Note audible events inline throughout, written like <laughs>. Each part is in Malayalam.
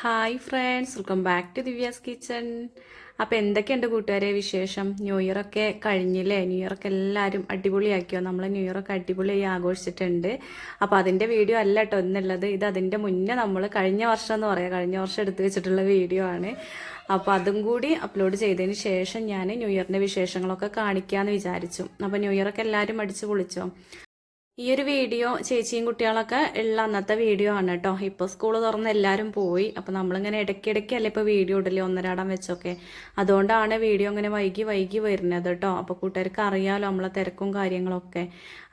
Hi friends welcome back to Divya's kitchen അപ്പോൾ എന്തൊക്കെയുണ്ട് കൂട്ടുകാരെ വിശേഷം? ന്യൂ ഇയർ ഒക്കെ കഴിഞ്ഞില്ലേ? ന്യൂ ഇയർ ഒക്കെ എല്ലാവരും അടിപൊളിയാക്കിയോ? നമ്മൾ ന്യൂ ഇയർ ഒക്കെ അടിപൊളിയായി ആഘോഷിച്ചിട്ടുണ്ട്. അപ്പോൾ അതിന്റെ വീഡിയോ അല്ല കേട്ടോ ഒന്നുള്ളത് ഇത് അതിന്റെ മുന്നേ നമ്മൾ കഴിഞ്ഞ വർഷം എന്ന് പറയാം. കഴിഞ്ഞ വർഷം എടുത്തു വെച്ചിട്ടുള്ള വീഡിയോ ആണ്. അപ്പോൾ അതും കൂടി അപ്ലോഡ് ചെയ്തതിന് ശേഷം ഞാൻ ന്യൂ ഇയറിന്റെ വിശേഷങ്ങളൊക്കെ കാണിക്കാമെന്ന് വിചാരിച്ചു. അപ്പോൾ ന്യൂ ഇയർ ഒക്കെ എല്ലാവരും അടിച്ച് പൊളിച്ചോ? ഈ ഒരു വീഡിയോ ചേച്ചിയും കുട്ടികളൊക്കെ ഉള്ള അന്നത്തെ വീഡിയോ ആണ് കേട്ടോ. ഇപ്പോൾ സ്കൂൾ തുറന്ന് എല്ലാവരും പോയി. അപ്പോൾ നമ്മളിങ്ങനെ ഇടയ്ക്കിടയ്ക്കല്ലേ ഇപ്പോൾ വീഡിയോ ഇടല്ലേ ഒന്നരാടം വെച്ചൊക്കെ. അതുകൊണ്ടാണ് വീഡിയോ ഇങ്ങനെ വൈകി വൈകി വരുന്നത് കേട്ടോ. അപ്പോൾ കൂട്ടുകാർക്ക് അറിയാലോ നമ്മളെ തിരക്കും കാര്യങ്ങളൊക്കെ.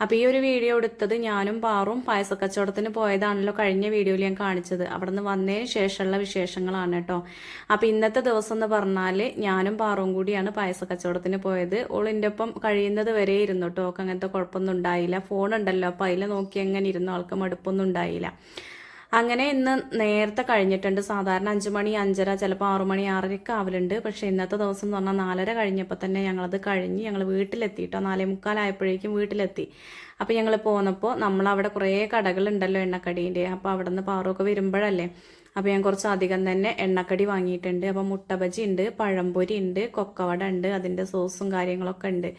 അപ്പോൾ ഈ ഒരു വീഡിയോ എടുത്തത് ഞാനും പാറും പായസക്കച്ചവടത്തിന് പോയതാണല്ലോ കഴിഞ്ഞ വീഡിയോയിൽ ഞാൻ കാണിച്ചത്. അവിടെ നിന്ന് വന്നതിന് ശേഷമുള്ള വിശേഷങ്ങളാണ് കേട്ടോ. അപ്പോൾ ഇന്നത്തെ ദിവസം എന്ന് പറഞ്ഞാൽ ഞാനും പാറും കൂടിയാണ് പായസക്കച്ചവടത്തിന് പോയത്. ഓളിന്റെ ഒപ്പം കഴിയുന്നത് വരെ ഇരുന്നു കേട്ടോ. അങ്ങനത്തെ കുഴപ്പമൊന്നും ഉണ്ടായില്ല. ഫോൺ ഉണ്ടല്ലോ. അപ്പോൾ അതിൽ നോക്കി അങ്ങനെ ഇരുന്ന ആൾക്ക് മടുപ്പൊന്നും ഉണ്ടായില്ല. അങ്ങനെ ഇന്ന് നേരത്തെ കഴിഞ്ഞിട്ടുണ്ട്. സാധാരണ അഞ്ചു മണി അഞ്ചര ചിലപ്പോൾ ആറു മണി ആറരയ്ക്ക് ആവലുണ്ട്. പക്ഷേ ഇന്നത്തെ ദിവസം എന്ന് പറഞ്ഞാൽ നാലര കഴിഞ്ഞപ്പോൾ തന്നെ ഞങ്ങളത് കഴിഞ്ഞ് ഞങ്ങൾ വീട്ടിലെത്തി കേട്ടോ. നാലേ മുക്കാലായപ്പോഴേക്കും വീട്ടിലെത്തി. അപ്പോൾ ഞങ്ങൾ പോന്നപ്പോൾ നമ്മളവിടെ കുറേ കടകളുണ്ടല്ലോ എണ്ണക്കടീന്റെ അപ്പോൾ അവിടെ നിന്ന് പാറൊക്കെ വരുമ്പോഴല്ലേ അപ്പോൾ ഞാൻ കുറച്ച് അധികം തന്നെ എണ്ണക്കടി വാങ്ങിയിട്ടുണ്ട്. അപ്പോൾ മുട്ടബജി ഉണ്ട് പഴംപൊരി ഉണ്ട് കൊക്കവട ഉണ്ട് അതിന്റെ സോസും കാര്യങ്ങളൊക്കെ ഉണ്ട്.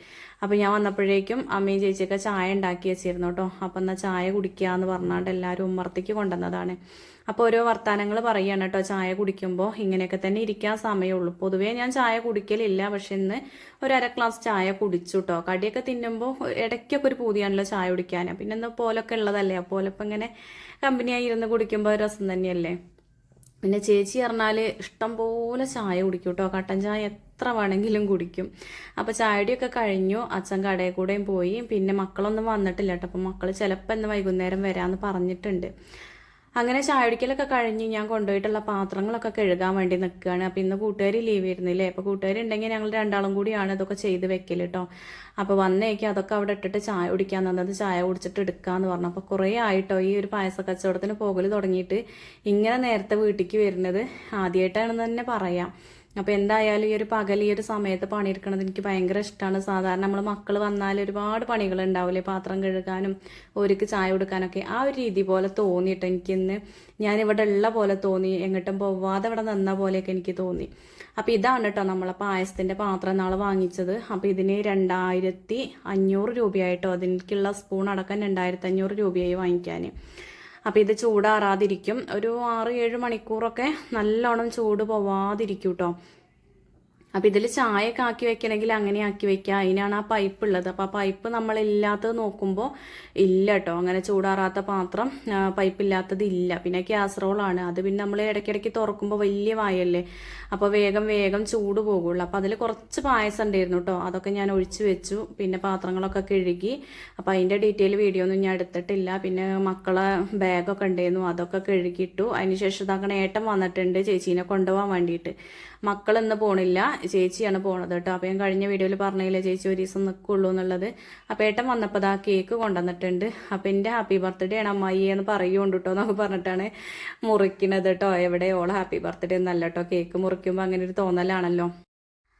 അപ്പോൾ ഞാൻ വന്നപ്പോഴേക്കും അമ്മയും ചേച്ചിയൊക്കെ ചായ ഉണ്ടാക്കി വെച്ചിരുന്നു കേട്ടോ അപ്പോൾ എന്നാൽ ചായ കുടിക്കുക എന്ന് പറഞ്ഞാണ്ട് എല്ലാവരും ഉമ്മർത്തേക്ക് കൊണ്ടുവന്നതാണ്. അപ്പോൾ ഓരോ വർത്തമാനങ്ങൾ പറയുകയാണ് കേട്ടോ ചായ കുടിക്കുമ്പോൾ ഇങ്ങനെയൊക്കെ തന്നെ ഇരിക്കാൻ സമയമുള്ളൂ. പൊതുവേ ഞാൻ ചായ കുടിക്കലില്ല പക്ഷെ ഇന്ന് ഒരു അര ഗ്ലാസ് ചായ കുടിച്ചു കേട്ടോ കടിയൊക്കെ തിന്നുമ്പോൾ ഇടയ്ക്കൊക്കെ ഒരു പൂതിയാണല്ലോ ചായ കുടിക്കാൻ. പിന്നെ എന്താ പോലൊക്കെ ഉള്ളതല്ലേ അപ്പോൾ ഇങ്ങനെ കമ്പനിയായി ഇരുന്ന് കുടിക്കുമ്പോൾ രസം തന്നെയല്ലേ? പിന്നെ ചേച്ചി പറഞ്ഞാൽ ഇഷ്ടം പോലെ ചായ കുടിക്കും കേട്ടോ കട്ടൻ ചായ എത്ര വേണമെങ്കിലും കുടിക്കും. അപ്പോൾ ചായടിയൊക്കെ കഴിഞ്ഞു. അച്ഛൻ കടയിൽ കൂടെയും പോയി. പിന്നെ മക്കളൊന്നും വന്നിട്ടില്ല കേട്ടോ അപ്പോൾ മക്കൾ ചിലപ്പോൾ ഇന്ന് വൈകുന്നേരം വരാമെന്ന് പറഞ്ഞിട്ടുണ്ട്. അങ്ങനെ ചായടിക്കലൊക്കെ കഴിഞ്ഞ് ഞാൻ കൊണ്ടുപോയിട്ടുള്ള പാത്രങ്ങളൊക്കെ കഴുകാൻ വേണ്ടി നിൽക്കുകയാണ്. അപ്പോൾ ഇന്ന് കൂട്ടുകാർ ലീവ് ഇരുന്നില്ലേ അപ്പോൾ കൂട്ടുകാരുണ്ടെങ്കിൽ ഞങ്ങൾ രണ്ടാളും കൂടിയാണ് ഇതൊക്കെ ചെയ്ത് വെക്കൽ കേട്ടോ അപ്പോൾ വന്നേക്ക് അതൊക്കെ അവിടെ ഇട്ടിട്ട് ചായ കുടിക്കാൻ തന്നത് ചായ കുടിച്ചിട്ട് എടുക്കാമെന്ന് പറഞ്ഞു. അപ്പോൾ കുറേ ആയിട്ടോ ഈ ഒരു പായസ കച്ചവടത്തിന് പോകൽ തുടങ്ങിയിട്ട് ഇങ്ങനെ നേരത്തെ വീട്ടിലേക്ക് വരുന്നത് ആദ്യമായിട്ടാണെന്ന് തന്നെ പറയാം. അപ്പോൾ എന്തായാലും ഈ ഒരു പകൽ ഈ ഒരു സമയത്ത് പണിയെടുക്കണത് എനിക്ക് ഭയങ്കര ഇഷ്ടമാണ് സാധാരണ നമ്മൾ മക്കൾ വന്നാൽ ഒരുപാട് പണികൾ ഉണ്ടാവില്ലേ പാത്രം കഴുകാനും ഒരുക്ക് ചായ കൊടുക്കാനൊക്കെ. ആ ഒരു രീതി പോലെ തോന്നിയിട്ട് എനിക്കിന്ന് ഞാൻ ഇവിടെ ഉള്ള പോലെ തോന്നി. എങ്ങോട്ടും പോവാതെ ഇവിടെ നിന്ന പോലെയൊക്കെ എനിക്ക് തോന്നി. അപ്പോൾ ഇതാണ് കേട്ടോ നമ്മളെ പായസത്തിന്റെ പാത്രം നാളെ വാങ്ങിച്ചത്. അപ്പോൾ ഇതിന് രണ്ടായിരത്തി അഞ്ഞൂറ് രൂപയായിട്ടോ. അതിലേക്കുള്ള സ്പൂൺ അടക്കം രണ്ടായിരത്തി അഞ്ഞൂറ് രൂപയായി വാങ്ങിക്കാൻ അപ്പോൾ ഇത് ചൂടാറാതിരിക്കും. ഒരു ആറ് ഏഴ് മണിക്കൂറൊക്കെ നല്ലോണം ചൂട് പോവാതിരിക്കും കേട്ടോ അപ്പോൾ ഇതിൽ ചായയൊക്കെ ആക്കി വെക്കണമെങ്കിൽ അങ്ങനെ ആക്കി വെക്കുക അതിനാണ് ആ പൈപ്പ് ഉള്ളത്. അപ്പോൾ ആ പൈപ്പ് നമ്മളില്ലാത്തത് നോക്കുമ്പോൾ ഇല്ല കേട്ടോ അങ്ങനെ ചൂടാറാത്ത പാത്രം പൈപ്പ് ഇല്ലാത്തത് ഇല്ല. പിന്നെ കാസറോളാണ് അത് പിന്നെ നമ്മൾ ഇടയ്ക്കിടയ്ക്ക് തുറക്കുമ്പോൾ വലിയ വായല്ലേ? അപ്പോൾ വേഗം വേഗം ചൂട് പോകുള്ളൂ. അപ്പോൾ അതിൽ കുറച്ച് പായസം ഉണ്ടായിരുന്നു കേട്ടോ അതൊക്കെ ഞാൻ ഒഴിച്ചു വെച്ചു. പിന്നെ പാത്രങ്ങളൊക്കെ കഴുകി. അപ്പോൾ അതിന്റെ ഡീറ്റെയിൽ വീഡിയോ ഒന്നും ഞാൻ എടുത്തിട്ടില്ല. പിന്നെ മക്കളെ ബാഗൊക്കെ ഉണ്ടായിരുന്നു. അതൊക്കെ കഴുകിയിട്ടു. അതിനുശേഷം ഇതാക്കണ ഏട്ടൻ വന്നിട്ടുണ്ട് ചേച്ചീനെ കൊണ്ടുപോകാൻ വേണ്ടിയിട്ട്. മക്കൾ ഇന്ന് പോണില്ല. ചേച്ചിയാണ് പോണത് കേട്ടോ അപ്പോൾ ഞാൻ കഴിഞ്ഞ വീഡിയോയിൽ പറഞ്ഞില്ല ചേച്ചി ഒരു ദിവസം നിൽക്കുള്ളൂ എന്നുള്ളത്. അപ്പോൾ ഏട്ടൻ വന്നപ്പോൾ അതാ കേക്ക് കൊണ്ടുവന്നിട്ടുണ്ട്. അപ്പോൾ എന്റെ ഹാപ്പി ബർത്ത്ഡേ ആണ് അമ്മായി എന്ന് പറയുകൊണ്ട് കേട്ടോ എന്നൊക്കെ പറഞ്ഞിട്ടാണ് മുറിക്കണത് കേട്ടോ എവിടെ? ഓളെ ഹാപ്പി ബർത്ത്ഡേ എന്നല്ല കേട്ടോ കേക്ക് മുറിക്കുമ്പോൾ അങ്ങനെ ഒരു തോന്നലാണല്ലോ.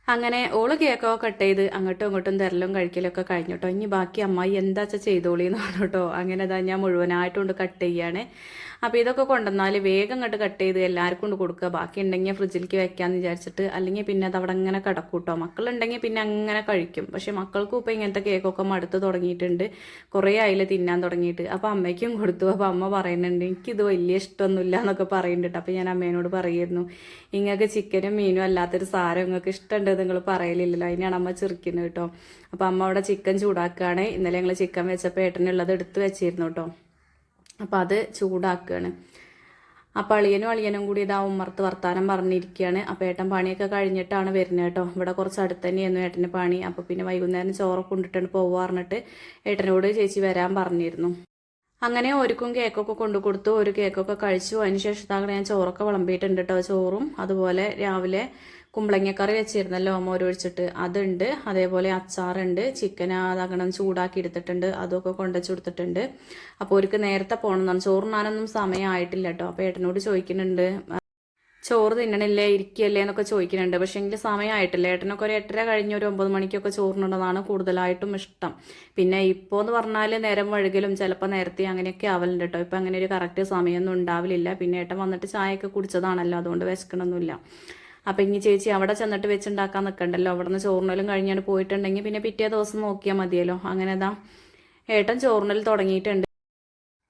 അങ്ങനെ ഓൾ കേക്കോ കട്ട് ചെയ്ത് അങ്ങോട്ടും ഇങ്ങോട്ടും തരലും കഴിക്കലൊക്കെ കഴിഞ്ഞു കേട്ടോ ഇനി ബാക്കി അമ്മായി എന്താച്ചാ ചെയ്തോളീന്ന് കേട്ടോ അങ്ങനെ അതാ ഞാൻ മുഴുവനായിട്ടുണ്ട് കട്ട് ചെയ്യാണ്. അപ്പോൾ ഇതൊക്കെ കൊണ്ടുവന്നാൽ വേഗം അങ്ങോട്ട് കട്ട് ചെയ്ത് എല്ലാവർക്കും കൊണ്ട് കൊടുക്കുക. ബാക്കി ഉണ്ടെങ്കിൽ ഫ്രിഡ്ജിലേക്ക് വെക്കാമെന്ന് വിചാരിച്ചിട്ട് അല്ലെങ്കിൽ പിന്നെ അത് അവിടെ അങ്ങനെ കിടക്കും കേട്ടോ മക്കളുണ്ടെങ്കിൽ പിന്നെ അങ്ങനെ കഴിക്കും. പക്ഷേ മക്കൾക്കും ഇപ്പോൾ ഇങ്ങനത്തെ കേക്കൊക്കെ മടുത്ത് തുടങ്ങിയിട്ടുണ്ട്. കുറേ ആയില്ല തിന്നാൻ തുടങ്ങിയിട്ട്. അപ്പോൾ അമ്മയ്ക്കും കൊടുത്തു. അപ്പോൾ അമ്മ പറയുന്നുണ്ട് എനിക്കിത് വലിയ ഇഷ്ടമൊന്നുമില്ല എന്നൊക്കെ പറയുന്നുണ്ട്. അപ്പോൾ ഞാൻ അമ്മേനോട് പറയുമായിരുന്നു നിങ്ങൾക്ക് ചിക്കനും മീനും അല്ലാത്തൊരു സാരം നിങ്ങൾക്ക് ഇഷ്ടമുണ്ട് നിങ്ങൾ പറയലില്ലല്ലോ. അതിനാണ് അമ്മ ചിരിക്കുന്നത് കേട്ടോ അപ്പോൾ അമ്മ അവിടെ ചിക്കൻ ചൂടാക്കുകയാണ്. ഇന്നലെ ഞങ്ങൾ ചിക്കൻ വെച്ചപ്പോൾ ഏട്ടനുള്ളത് എടുത്ത് വെച്ചിരുന്നു കേട്ടോ അപ്പോൾ അത് ചൂടാക്കുകയാണ് അപ്പോൾ അളിയനും അളിയനും കൂടി ഇതാ ഉമ്മർത്ത് വർത്താനം പറഞ്ഞിരിക്കുകയാണ് അപ്പോൾ ഏട്ടൻ പണിയൊക്കെ കഴിഞ്ഞിട്ടാണ് വരുന്നത് കേട്ടോ. ഇവിടെ കുറച്ച് അടുത്ത് തന്നെയായിരുന്നു ഏട്ടന്റെ പണി. അപ്പോൾ പിന്നെ വൈകുന്നേരം ചോറൊക്കെ കൊണ്ടിട്ടാണ് പോവുക പറഞ്ഞിട്ട് ഏട്ടനോട് ചേച്ചി വരാൻ പറഞ്ഞിരുന്നു. അങ്ങനെ ഒരുക്കും കേക്കൊക്കെ കൊണ്ടു കൊടുത്തു. ഒരു കേക്കൊക്കെ കഴിച്ചു. അതിനുശേഷം ഞാൻ ചോറൊക്കെ വിളമ്പിയിട്ടുണ്ട് കേട്ടോ. ചോറും അതുപോലെ രാവിലെ കുമ്പളങ്ങക്കറി വെച്ചിരുന്നല്ലോ മോരൊഴിച്ചിട്ട് അതുണ്ട്. അതേപോലെ അച്ചാറുണ്ട്. ചിക്കൻ അതാകണം ചൂടാക്കി എടുത്തിട്ടുണ്ട്. അതൊക്കെ കൊണ്ടുവച്ച് കൊടുത്തിട്ടുണ്ട്. അപ്പോൾ അവർക്ക് നേരത്തെ പോകണം ചോറുണ്ണാനൊന്നും സമയമായിട്ടില്ല കേട്ടോ അപ്പോൾ ഏട്ടനോട് ചോദിക്കുന്നുണ്ട്. ചോറ് തിന്നണില്ലേ? ഇരിക്കല്ലേ എന്നൊക്കെ ചോദിക്കുന്നുണ്ട്. പക്ഷേ എങ്കിൽ സമയമായിട്ടില്ല ഏട്ടനൊക്കെ ഒരു എട്ടര കഴിഞ്ഞ് ഒരു ഒമ്പത് മണിക്കൊക്കെ ചോറിനുള്ളതാണ് കൂടുതലായിട്ടും ഇഷ്ടം. പിന്നെ ഇപ്പോൾ എന്ന് പറഞ്ഞാൽ നേരം വഴുകലും ചിലപ്പോൾ നേരത്തെ അങ്ങനെയൊക്കെ ആവലുണ്ട് കേട്ടോ ഇപ്പം അങ്ങനെ ഒരു കറക്റ്റ് സമയമൊന്നും ഉണ്ടാവില്ല പിന്നെ ഏട്ടൻ വന്നിട്ട് ചായയൊക്കെ കുടിച്ചതാണല്ലോ. അതുകൊണ്ട് വിശക്കണമൊന്നുമില്ല അപ്പം ഇനി ചേച്ചി അവിടെ ചെന്നിട്ട് വെച്ചുണ്ടാക്കാൻ നിൽക്കണ്ടല്ലോ അവിടെ നിന്ന് കഴിഞ്ഞാണ് പോയിട്ടുണ്ടെങ്കിൽ പിന്നെ പിറ്റേ ദിവസം നോക്കിയാൽ മതിയല്ലോ. അങ്ങനെ ഇതാ ഏട്ടൻ ചോറിനൽ തുടങ്ങിയിട്ടുണ്ട്.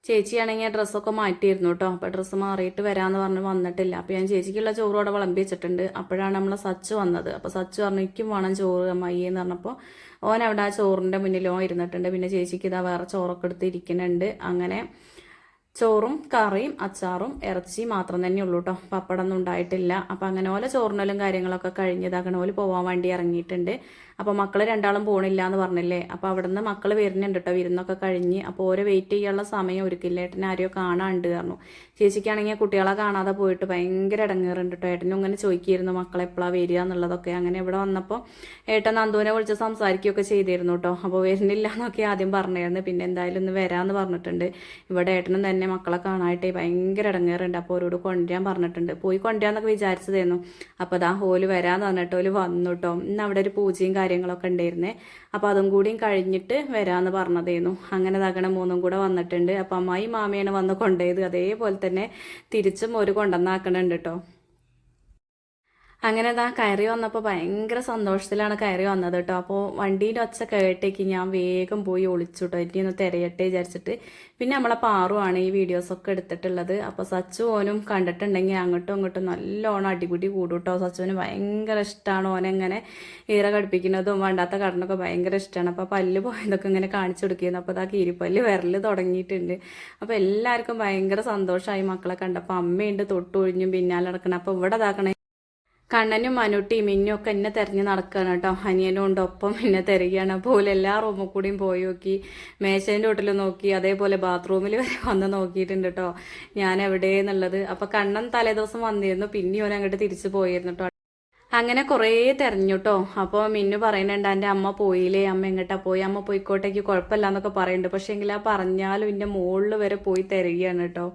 ചേച്ചിയാണെങ്കിൽ ഡ്രസ്സൊക്കെ മാറ്റിയിരുന്നു കേട്ടോ. അപ്പോൾ ഡ്രസ്സ് മാറിയിട്ട് വരാമെന്ന് പറഞ്ഞ് വന്നിട്ടില്ല. അപ്പോൾ ഞാൻ ചേച്ചിക്കുള്ള ചോറ് അവിടെ വിളമ്പി വെച്ചിട്ടുണ്ട്. അപ്പോഴാണ് നമ്മളെ സച്ചു വന്നത്. അപ്പോൾ സച്ചു പറഞ്ഞു എനിക്കും വേണം ചോറ് അമ്മായി എന്ന് പറഞ്ഞപ്പോൾ ഓൻ അവിടെ ആ ചോറിന്റെ മുന്നിലോ ഇരുന്നിട്ടുണ്ട്. പിന്നെ ചേച്ചിക്ക് ഇതാ വേറെ ചോറൊക്കെ എടുത്ത് ഇരിക്കുന്നുണ്ട്. അങ്ങനെ ചോറും കറിയും അച്ചാറും ഇറച്ചി മാത്രം തന്നെ ഉള്ളൂ കേട്ടോ പപ്പടമൊന്നും ഉണ്ടായിട്ടില്ല. അപ്പം അങ്ങനെ ഓല ചോറിനലും കാര്യങ്ങളൊക്കെ കഴിഞ്ഞതാകണ പോലെ പോകാൻ വേണ്ടി ഇറങ്ങിയിട്ടുണ്ട്. അപ്പോൾ മക്കൾ രണ്ടാളും പോണില്ല എന്ന് പറഞ്ഞില്ലേ? അപ്പോൾ അവിടുന്ന് മക്കൾ വരുന്നുണ്ട് കേട്ടോ വിരുന്നൊക്കെ കഴിഞ്ഞ്. അപ്പോൾ ഓരോ വെയിറ്റ് ചെയ്യാനുള്ള സമയം ഒരുക്കില്ല. ഏട്ടനെ ആരെയോ കാണാണ്ട് പറഞ്ഞു. ചേച്ചിക്കാണെങ്കിൽ കുട്ടികളെ കാണാതെ പോയിട്ട് ഭയങ്കര ഇടങ്ങേറുണ്ട് കേട്ടോ ഏട്ടനും ഇങ്ങനെ ചോദിക്കിയിരുന്നു മക്കളെ എപ്പോഴാണ് വരിക എന്നുള്ളതൊക്കെ. അങ്ങനെ ഇവിടെ വന്നപ്പോൾ ഏട്ടൻ നന്ദുവിനെ വിളിച്ച് സംസാരിക്കുകയൊക്കെ ചെയ്തിരുന്നു കേട്ടോ അപ്പോൾ വരുന്നില്ല എന്നൊക്കെ ആദ്യം പറഞ്ഞായിരുന്നു പിന്നെ എന്തായാലും ഒന്ന് വരാമെന്ന് പറഞ്ഞിട്ടുണ്ട്. ഇവിടെ ഏട്ടനും തന്നെ മക്കളെ കാണാനായിട്ട് ഭയങ്കര ഇടങ്ങേറുണ്ട് അപ്പോൾ ഓരോട് കൊണ്ടുവരാൻ പറഞ്ഞിട്ടുണ്ട്. പോയി കൊണ്ടുവരാന്നൊക്കെ വിചാരിച്ചതായിരുന്നു. അപ്പോൾ അതാ ഹോൽ വരാമെന്ന് പറഞ്ഞിട്ട് ഓൽ വന്നു കേട്ടോ ഇന്ന് അവിടെ ഒരു പൂജയും കാര്യങ്ങളൊക്കെ ഉണ്ടായിരുന്നേ. അപ്പോൾ അതും കൂടിയും കഴിഞ്ഞിട്ട് വരാമെന്ന് പറഞ്ഞതായിരുന്നു. അങ്ങനെ തകണ മൂന്നും കൂടെ വന്നിട്ടുണ്ട്. അപ്പോൾ അമ്മായി മാമയാണ് വന്ന് കൊണ്ടുപോയത്. അതേപോലെ തന്നെ തിരിച്ചും ഒരു കൊണ്ടുവന്നാക്കണുണ്ട് കേട്ടോ. അങ്ങനെ ഇതാ കയറി വന്നപ്പോൾ ഭയങ്കര സന്തോഷത്തിലാണ് കയറി വന്നത് കേട്ടോ. അപ്പോൾ വണ്ടീന്റെ ഒച്ച കേട്ടേക്ക് ഞാൻ വേഗം പോയി ഒളിച്ചു കേട്ടോ ഇനി ഒന്ന് തിരയട്ടെ വിചാരിച്ചിട്ട് പിന്നെ നമ്മളെ പാറുവാണ് ഈ വീഡിയോസൊക്കെ എടുത്തിട്ടുള്ളത്. അപ്പോൾ സച്ചു ഓനും കണ്ടിട്ടുണ്ടെങ്കിൽ അങ്ങോട്ടും ഇങ്ങോട്ടും നല്ലോണം അടിപിടി കൂടും കേട്ടോ സച്ചുവിന് ഭയങ്കര ഇഷ്ടമാണ് ഓനെങ്ങനെ ഈറ കടുപ്പിക്കുന്നതും വേണ്ടാത്ത കടനൊക്കെ ഭയങ്കര ഇഷ്ടമാണ് അപ്പോൾ പല്ല് പോയതൊക്കെ ഇങ്ങനെ കാണിച്ചു കൊടുക്കുന്നു അപ്പോൾ അതാ കീരിപ്പല്ല് വിരൽ തുടങ്ങിയിട്ടുണ്ട്. അപ്പോൾ എല്ലാവർക്കും ഭയങ്കര സന്തോഷമായി മക്കളെ കണ്ടപ്പോൾ അമ്മയുണ്ട് തൊട്ടൊഴിഞ്ഞും പിന്നാലെ നടക്കണം. അപ്പോൾ ഇവിടെ ഇതാക്കണേ. കണ്ണനും മനുട്ടിയും മിന്നും ഒക്കെ എന്നെ തിരഞ്ഞു നടക്കുകയാണ് കേട്ടോ. അനിയനും ഉണ്ട് ഒപ്പം എന്നെ തിരയുകയാണ് അപ്പോൾ എല്ലാ റൂമിൽ കൂടിയും പോയി നോക്കി. മേശേന്റെ വീട്ടിൽ നോക്കി. അതേപോലെ ബാത്റൂമിൽ വരെ വന്ന് നോക്കിയിട്ടുണ്ട് കേട്ടോ. ഞാൻ എവിടെയെന്നുള്ളത് അപ്പോൾ കണ്ണൻ തലേദിവസം വന്നിരുന്നു. പിന്നെ ഓൻ അങ്ങോട്ട് തിരിച്ചു പോയിരുന്നു കേട്ടോ. അങ്ങനെ കുറേ തെരഞ്ഞു കേട്ടോ. അപ്പോൾ മിന്നു പറയുന്നുണ്ട് എന്റെ അമ്മ പോയില്ലേ? അമ്മ എങ്ങോട്ടാ പോയി? അമ്മ പോയിക്കോട്ടേക്ക് കുഴപ്പമില്ല എന്നൊക്കെ പറയുന്നുണ്ട്. പക്ഷേ എങ്കിൽ ആ പറഞ്ഞാലും എന്റെ മുകളിൽ വരെ പോയി തരികയാണ് കേട്ടോ.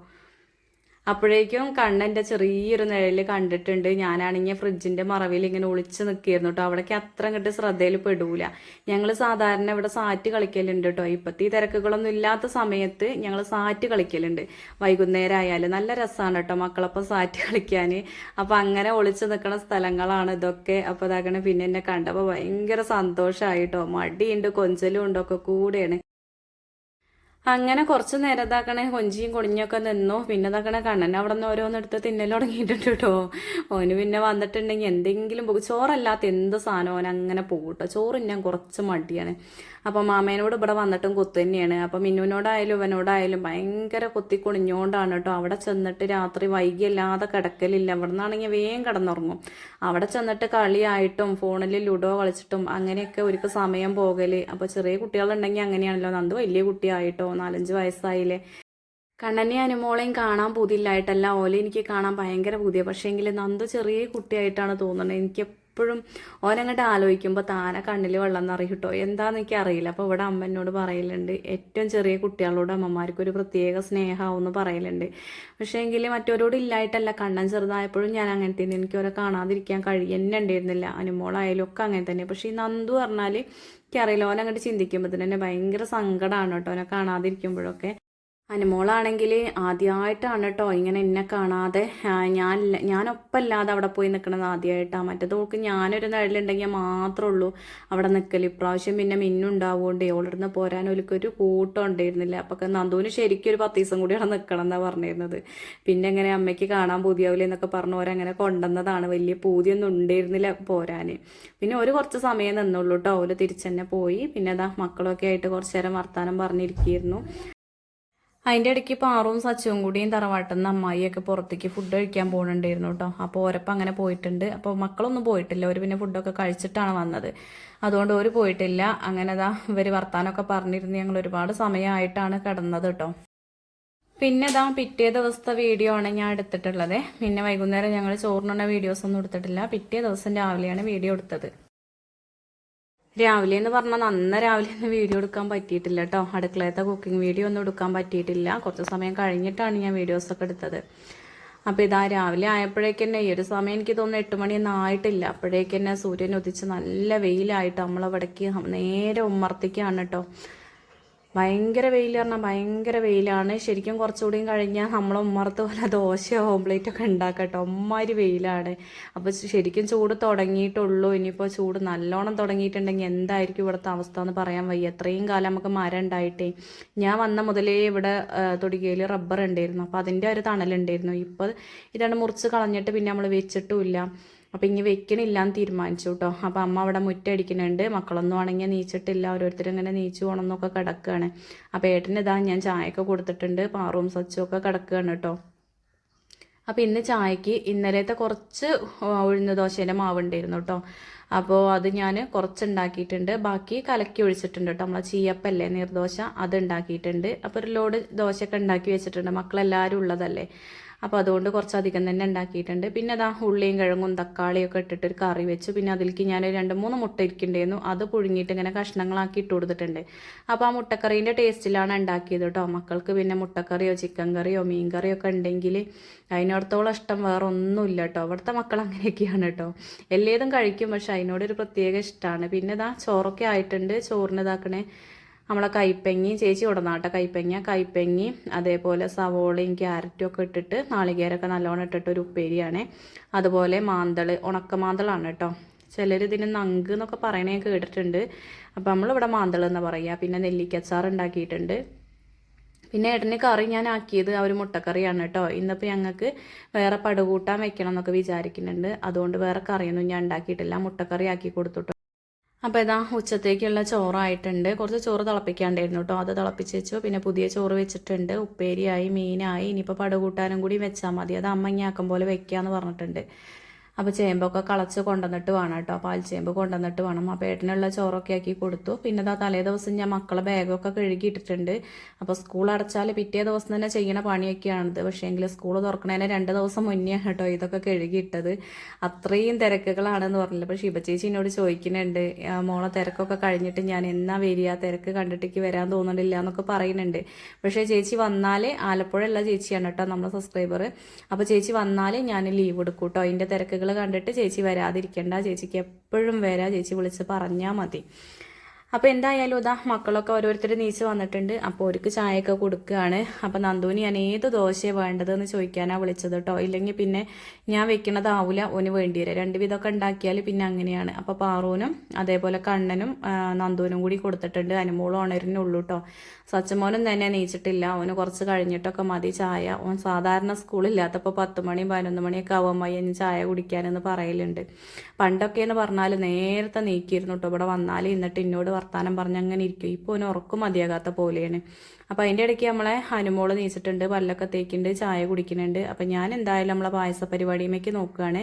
അപ്പോഴേക്കും കണ്ണെന്റെ ചെറിയൊരു നിഴൽ കണ്ടിട്ടുണ്ട്. ഞാനാണെങ്കിൽ ഫ്രിഡ്ജിന്റെ മറവിൽ ഇങ്ങനെ ഒളിച്ച് നിൽക്കുകയായിരുന്നു കേട്ടോ. അവിടേക്ക് അത്ര അങ്ങോട്ട് ശ്രദ്ധയിൽ പെടൂല. ഞങ്ങൾ സാധാരണ ഇവിടെ സാറ്റ് കളിക്കലുണ്ട് കേട്ടോ. ഇപ്പത്തി തിരക്കുകളൊന്നും ഇല്ലാത്ത സമയത്ത് ഞങ്ങൾ സാറ്റ് കളിക്കലുണ്ട്. വൈകുന്നേരം ആയാലും നല്ല രസമാണ് കേട്ടോ മക്കളൊപ്പം സാറ്റ് കളിക്കാൻ. അപ്പം അങ്ങനെ ഒളിച്ച് നിൽക്കുന്ന സ്ഥലങ്ങളാണ് ഇതൊക്കെ. അപ്പോൾ അതാകണ പിന്നെ എന്നെ കണ്ടപ്പോൾ ഭയങ്കര സന്തോഷമായിട്ടോ മടിയുണ്ട് കൊഞ്ചലും ഉണ്ടൊക്കെ കൂടെയാണ്. അങ്ങനെ കുറച്ച് നേരം ഇതാക്കണേ കൊഞ്ചിയും കൊടിഞ്ഞൊക്കെ നിന്നു. പിന്നെ ഇതാക്കണേ കണ്ണൻ അവിടെ നിന്ന് ഓരോന്നെടുത്ത് തിന്നൽ തുടങ്ങിയിട്ടുണ്ട് കേട്ടോ. ഓന് പിന്നെ വന്നിട്ടുണ്ടെങ്കിൽ എന്തെങ്കിലും ചോറല്ലാത്ത എന്ത് സാധനം ഓൻ അങ്ങനെ പോകും ചോറ് ഞാൻ കുറച്ച് മടിയാണ്. അപ്പം മാമേനോട് ഇവിടെ വന്നിട്ടും കൊത്തു തന്നെയാണ്. അപ്പോൾ മിന്നുവിനോടായാലും ഇവനോടായാലും ഭയങ്കര കൊത്തി കുണിഞ്ഞോണ്ടാണ് കേട്ടോ. അവിടെ ചെന്നിട്ട് രാത്രി വൈകിയല്ലാതെ കിടക്കലില്ല. അവിടെ നിന്നാണെങ്കിൽ വേഗം കിടന്നുറങ്ങും. അവിടെ ചെന്നിട്ട് കളിയായിട്ടും ഫോണിൽ ലുഡോ കളിച്ചിട്ടും അങ്ങനെയൊക്കെ ഒരുക്ക് സമയം പോകൽ. അപ്പോൾ ചെറിയ കുട്ടികളുണ്ടെങ്കിൽ അങ്ങനെയാണല്ലോ. നന്ദു വലിയ കുട്ടിയായിട്ടോ നാലഞ്ച് വയസ്സായില്ലേ. കണ്ണനെ അനുമോളെയും കാണാൻ പുതിയില്ലായിട്ടല്ല. ഓലെ എനിക്ക് കാണാൻ ഭയങ്കര പുതിയ. പക്ഷേങ്കിൽ നന്ദു ചെറിയ കുട്ടിയായിട്ടാണ് തോന്നുന്നത്. എനിക്ക് എപ്പോഴും ഓനങ്ങോട്ട് ആലോചിക്കുമ്പോൾ താനെ കണ്ണിൽ വെള്ളം നിറയും കേട്ടോ എന്താന്ന് എനിക്ക് അറിയില്ല അപ്പോൾ ഇവിടെ അമ്മ പറയലുണ്ട് ഏറ്റവും ചെറിയ കുട്ടികളോട് അമ്മമാർക്ക് ഒരു പ്രത്യേക സ്നേഹമാവും പറയലുണ്ട്. പക്ഷേ എങ്കിൽ മറ്റവരോട് ഇല്ലായിട്ടല്ല കണ്ണൻ ചെറുതായപ്പോഴും ഞാൻ അങ്ങനെ തന്നെ എനിക്ക് അവരെ കാണാതിരിക്കാൻ കഴിയുന്നെ ഉണ്ടായിരുന്നില്ല. അനുമോളായാലും ഒക്കെ അങ്ങനെ തന്നെ. പക്ഷേ ഈ നന്ദു പറഞ്ഞാൽ എനിക്കറിയില്ല ഓനങ്ങോട്ട് ചിന്തിക്കുമ്പോൾ തന്നെ ഭയങ്കര സങ്കടമാണ് കേട്ടോ ഓനെ കാണാതിരിക്കുമ്പോഴൊക്കെ. അനുമോളാണെങ്കിൽ ആദ്യമായിട്ടാണ് കേട്ടോ ഇങ്ങനെ എന്നെ കാണാതെ ഞാൻ ഞാനൊപ്പല്ലാതെ അവിടെ പോയി നിൽക്കണത് ആദ്യമായിട്ടാണ് മറ്റേത് ഓൾക്ക് ഞാനൊരു നിഴലുണ്ടെങ്കിൽ മാത്രമേ ഉള്ളൂ അവിടെ നിൽക്കൽ ഇപ്രാവശ്യം പിന്നെ മിന്നുണ്ടാവുകൊണ്ട് ഓളിടുന്ന് പോരാൻ ഒരു കൂട്ടം ഉണ്ടായിരുന്നില്ല. അപ്പൊ നന്ദുവിന് ശരിക്കും ഒരു പത്ത് ദിവസം കൂടി അവിടെ നിൽക്കണം എന്നാണ് പറഞ്ഞിരുന്നത്. പിന്നെ എങ്ങനെ അമ്മയ്ക്ക് കാണാൻ പൂതിയാവില്ല എന്നൊക്കെ പറഞ്ഞ് അങ്ങനെ കൊണ്ടുവന്നതാണ്. വലിയ പൂതിയൊന്നും ഉണ്ടായിരുന്നില്ല പോരാൻ പിന്നെ ഒരു കുറച്ച് സമയം നിന്നുള്ളൂ കേട്ടോ ഓൽ തിരിച്ചെന്നെ പോയി. പിന്നെ അതാ മക്കളൊക്കെ ആയിട്ട് കുറച്ചു നേരം വർത്താനം പറഞ്ഞിരിക്കുന്നു അതിന്റെ ഇടയ്ക്ക് പാറും സച്ചുവും കൂടിയും തറവാട്ടിൽ നിന്ന് അമ്മായിയൊക്കെ പുറത്തേക്ക് ഫുഡ് കഴിക്കാൻ പോകുന്നുണ്ടായിരുന്നു കേട്ടോ. അപ്പോൾ ഓരപ്പം അങ്ങനെ പോയിട്ടുണ്ട്. അപ്പോൾ മക്കളൊന്നും പോയിട്ടില്ല. അവർ പിന്നെ ഫുഡൊക്കെ കഴിച്ചിട്ടാണ് വന്നത്. അതുകൊണ്ട് ഒരു പോയിട്ടില്ല. അങ്ങനെ ഇവർ ഇവർ പറഞ്ഞിരുന്നു ഞങ്ങൾ ഒരുപാട് സമയമായിട്ടാണ് കിടന്നത് കേട്ടോ. പിന്നെ ഇതാ പിറ്റേ ദിവസത്തെ വീഡിയോ ആണ് ഞാൻ എടുത്തിട്ടുള്ളത്. പിന്നെ വൈകുന്നേരം ഞങ്ങൾ ചോറിനുള്ള വീഡിയോസ് ഒന്നും എടുത്തിട്ടില്ല. പിറ്റേ ദിവസം രാവിലെയാണ് വീഡിയോ എടുത്തത്. രാവിലെ എന്ന് പറഞ്ഞാൽ നന്ന രാവിലെ ഒന്നും വീഡിയോ എടുക്കാൻ പറ്റിയിട്ടില്ല കേട്ടോ അടുക്കളയത്തെ കുക്കിംഗ് വീഡിയോ ഒന്നും എടുക്കാൻ പറ്റിയിട്ടില്ല. കുറച്ച് സമയം കഴിഞ്ഞിട്ടാണ് ഞാൻ വീഡിയോസൊക്കെ എടുത്തത്. അപ്പോൾ ഇതാ രാവിലെ ആയപ്പോഴേക്ക് തന്നെ ഈ ഒരു സമയം എനിക്ക് തോന്നുന്നു എട്ട് മണിയൊന്നും ആയിട്ടില്ല. അപ്പോഴേക്ക് തന്നെ സൂര്യൻ ഉദിച്ച് നല്ല വെയിലായിട്ട് നമ്മളവിടേക്ക് നേരെ ഉമ്മർത്തിക്കാണ് കേട്ടോ ഭയങ്കര വെയിൽ പറഞ്ഞാൽ ഭയങ്കര വെയിലാണ്. ശരിക്കും കുറച്ചുകൂടിയും കഴിഞ്ഞാൽ നമ്മൾ ഉമ്മർത്ത് പോലെ ദോശ ഓംപ്ലേറ്റ് ഒക്കെ ഉണ്ടാക്കട്ടോ. ഒമ്മാതിരി വെയിലാണ്. അപ്പോൾ ശരിക്കും ചൂട് തുടങ്ങിയിട്ടുള്ളൂ. ഇനിയിപ്പോൾ ചൂട് നല്ലോണം തുടങ്ങിയിട്ടുണ്ടെങ്കിൽ എന്തായിരിക്കും ഇവിടുത്തെ അവസ്ഥ എന്ന് പറയാൻ വയ്യ. എത്രയും കാലം നമുക്ക് മരം ഉണ്ടായിട്ടേ. ഞാൻ വന്ന മുതലേ ഇവിടെ തൊടികയിൽ റബ്ബർ ഉണ്ടായിരുന്നു. അപ്പോൾ അതിന്റെ ഒരു തണലുണ്ടായിരുന്നു. ഇപ്പോൾ ഇതാണ് മുറിച്ച് കളഞ്ഞിട്ട് പിന്നെ നമ്മൾ വെച്ചിട്ടുമില്ല അപ്പം ഇനി വെക്കണില്ല എന്ന് തീരുമാനിച്ചു കേട്ടോ അപ്പം അമ്മ അവിടെ മുറ്റടിക്കുന്നുണ്ട്. മക്കളൊന്നും ആണെങ്കിൽ നീച്ചിട്ടില്ല. ഓരോരുത്തരും ഇങ്ങനെ നീച്ചു പോകണമെന്നൊക്കെ കിടക്കുകയാണ് അപ്പം ഏട്ടന് ഇതാ ഞാൻ ചായയൊക്കെ കൊടുത്തിട്ടുണ്ട്. പാറും സച്ചും ഒക്കെ കിടക്കുകയാണ് കേട്ടോ അപ്പോൾ ഇന്ന് ചായക്ക് ഇന്നലത്തെ കുറച്ച് ഉഴുന്ന ദോശേന്റെ മാവുണ്ടായിരുന്നു കേട്ടോ അപ്പോൾ അത് ഞാൻ കുറച്ച് ഉണ്ടാക്കിയിട്ടുണ്ട് ബാക്കി കലക്കി ഒഴിച്ചിട്ടുണ്ട് കേട്ടോ നമ്മളെ ചീയപ്പല്ലേ നീർദോശ അത് ഉണ്ടാക്കിയിട്ടുണ്ട്. അപ്പോൾ ഒരു ലോഡ് ദോശയൊക്കെ ഉണ്ടാക്കി വെച്ചിട്ടുണ്ട്. മക്കളെല്ലാവരും ഉള്ളതല്ലേ. അപ്പോൾ അതുകൊണ്ട് കുറച്ചധികം തന്നെ ഉണ്ടാക്കിയിട്ടുണ്ട്. പിന്നെ അതാ ഉള്ളിയും കിഴങ്ങും തക്കാളിയൊക്കെ ഇട്ടിട്ട് ഒരു കറി വെച്ചു. പിന്നെ അതിലേക്ക് ഞാൻ രണ്ട് മൂന്ന് മുട്ട ഇരിക്കണ്ടായിരുന്നു അത് പുഴുങ്ങിയിട്ട് ഇങ്ങനെ കഷ്ണങ്ങളാക്കി ഇട്ട് കൊടുത്തിട്ടുണ്ട്. അപ്പോൾ ആ മുട്ടക്കറീന്റെ ടേസ്റ്റിലാണ് ഉണ്ടാക്കിയത് കേട്ടോ. മക്കൾക്ക് പിന്നെ മുട്ടക്കറിയോ ചിക്കൻ കറിയോ മീൻ കറിയോ ഒക്കെ ഉണ്ടെങ്കിൽ അതിനോടത്തോളം ഇഷ്ടം വേറെ ഒന്നുമില്ല കേട്ടോ. അവിടുത്തെ മക്കൾ അങ്ങനെയൊക്കെയാണ് കേട്ടോ. എല്ലേതും കഴിക്കും പക്ഷെ അതിനോടൊരു പ്രത്യേക ഇഷ്ടമാണ്. പിന്നെ ഇതാ ചോറൊക്കെ ആയിട്ടുണ്ട്. ചോറിന് ഇതാക്കണേ നമ്മളെ കൈപ്പങ്ങി ചേച്ചി ഉടനാട്ട കൈപ്പങ്ങ. കൈപ്പങ്ങി അതേപോലെ സവോളയും ക്യാരറ്റും ഒക്കെ ഇട്ടിട്ട് നാളികേരൊക്കെ നല്ലോണം ഇട്ടിട്ട് ഒരു ഉപ്പേരിയാണ്. അതുപോലെ മാന്തൾ ഉണക്കമാന്തളാണ് കേട്ടോ. ചിലർ ഇതിന് നങ്ക് എന്നൊക്കെ പറയണേ കേട്ടിട്ടുണ്ട്. അപ്പം നമ്മളിവിടെ മാന്തൾ എന്ന് പറയുക പിന്നെ നെല്ലിക്കച്ചാർ ഉണ്ടാക്കിയിട്ടുണ്ട്. പിന്നെ ഏട്ടന് കറി ഞാൻ ആക്കിയത് ആ ഒരു മുട്ടക്കറിയാണ് കേട്ടോ. ഇന്നിപ്പോൾ ഞങ്ങൾക്ക് വേറെ പടുകൂട്ടാൻ വെക്കണം എന്നൊക്കെ വിചാരിക്കുന്നുണ്ട്. അതുകൊണ്ട് വേറെ കറിയൊന്നും ഞാൻ ഉണ്ടാക്കിയിട്ടില്ല. മുട്ടക്കറി ആക്കി കൊടുത്തു അപ്പോൾ ഇതാ ഉച്ചത്തേക്കുള്ള ചോറായിട്ടുണ്ട്. കുറച്ച് ചോറ് തിളപ്പിക്കാണ്ടായിരുന്നു കേട്ടോ. അത് തിളപ്പിച്ച് വെച്ചു. പിന്നെ പുതിയ ചോറ് വെച്ചിട്ടുണ്ട്. ഉപ്പേരിയായി മീനായി. ഇനിയിപ്പോൾ പടകൂട്ടാനും കൂടി വെച്ചാൽ മതി. അത് അമ്മ ഇങ്ങാക്കം പോലെ വെക്കുക എന്ന് പറഞ്ഞിട്ടുണ്ട്. അപ്പോൾ ചേമ്പൊക്കെ കളച്ച് കൊണ്ടുവന്നിട്ട് വേണം കേട്ടോ. ചേമ്പ് കൊണ്ടുവന്നിട്ട് വേണം. അപ്പോൾ ഏട്ടനുള്ള ചോറൊക്കെ ആക്കി കൊടുത്തു. പിന്നെ ആ തലേ ദിവസം ഞാൻ മക്കളെ ബാഗൊക്കെ കഴുകി ഇട്ടിട്ടുണ്ട്. അപ്പോൾ സ്കൂൾ അടച്ചാൽ പിറ്റേ ദിവസം തന്നെ ചെയ്യണ പണിയൊക്കെയാണിത്. പക്ഷേ എങ്കിൽ സ്കൂൾ തുറക്കണേനെ രണ്ട് ദിവസം മുന്നേ കേട്ടോ ഇതൊക്കെ കഴുകിയിട്ടത് അത്രയും തിരക്കുകളാണെന്ന് പറഞ്ഞില്ല. അപ്പോൾ ശിവചേച്ചി എന്നോട് ചോദിക്കുന്നുണ്ട് മോളെ തിരക്കൊക്കെ കഴിഞ്ഞിട്ട് ഞാൻ എന്നാ വരിക? തിരക്ക് കണ്ടിട്ടേക്ക് വരാൻ തോന്നുന്നില്ല എന്നൊക്കെ പറയുന്നുണ്ട്. പക്ഷേ ചേച്ചി വന്നാൽ ആലപ്പുഴയുള്ള ചേച്ചിയാണ് കേട്ടോ നമ്മുടെ സബ്സ്ക്രൈബർ അപ്പോൾ ചേച്ചി വന്നാൽ ഞാൻ ലീവ് എടുക്കും കേട്ടോ. അതിന്റെ കണ്ടിട്ട് ചേച്ചി വരാതിരിക്കണ്ട. ചേച്ചിക്ക് എപ്പോഴും വരാ. ചേച്ചി വിളിച്ച് പറഞ്ഞാൽ മതി. അപ്പോൾ എന്തായാലും ഇതാ മക്കളൊക്കെ ഓരോരുത്തർ നീച്ച് വന്നിട്ടുണ്ട്. അപ്പോൾ അവർക്ക് ചായയൊക്കെ കൊടുക്കുകയാണ് അപ്പോൾ നന്ദുവിന് ഞാൻ ഏത് ദോശയാണ് വേണ്ടതെന്ന് ചോദിക്കാനാണ് വിളിച്ചത് കേട്ടോ ഇല്ലെങ്കിൽ പിന്നെ ഞാൻ വെക്കണതാവില്ല ഓന് വേണ്ടി വരാം രണ്ട് വിധമൊക്കെ ഉണ്ടാക്കിയാൽ പിന്നെ അങ്ങനെയാണ്. അപ്പോൾ പാറൂനും അതേപോലെ കണ്ണനും നന്ദുവിനും കൂടി കൊടുത്തിട്ടുണ്ട്. അനുമോളും ഉണരിനുള്ളൂ കേട്ടോ സച്ചമോനും തന്നെ നീച്ചിട്ടില്ല. ഓന് കുറച്ച് കഴിഞ്ഞിട്ടൊക്കെ മതി ചായ. ഓൻ സാധാരണ സ്കൂളില്ലാത്തപ്പോൾ പത്ത് മണി പതിനൊന്ന് മണിയൊക്കെ ആവുമ്പോൾ ഇനി ചായ കുടിക്കാനെന്ന് പറയലുണ്ട്. പണ്ടൊക്കെ എന്ന് പറഞ്ഞാൽ നേരത്തെ നീക്കിയിരുന്നു കേട്ടോ ഇവിടെ വന്നാൽ എന്നിട്ട് എന്നോട് വർത്താനം പറഞ്ഞ് അങ്ങനെ ഇരിക്കും. ഇപ്പോൾ ഒന്ന് ഉറക്കം മതിയാകാത്ത പോലെയാണ്. അപ്പോൾ അതിന്റെ ഇടയ്ക്ക് നമ്മളെ ഹനുമോൾ നീച്ചിട്ടുണ്ട് പല്ലൊക്കെ തേക്കുന്നുണ്ട് ചായ കുടിക്കുന്നുണ്ട്. അപ്പോൾ ഞാൻ എന്തായാലും നമ്മളെ പായസ പരിപാടിയുമേക്ക് നോക്കുകയാണ്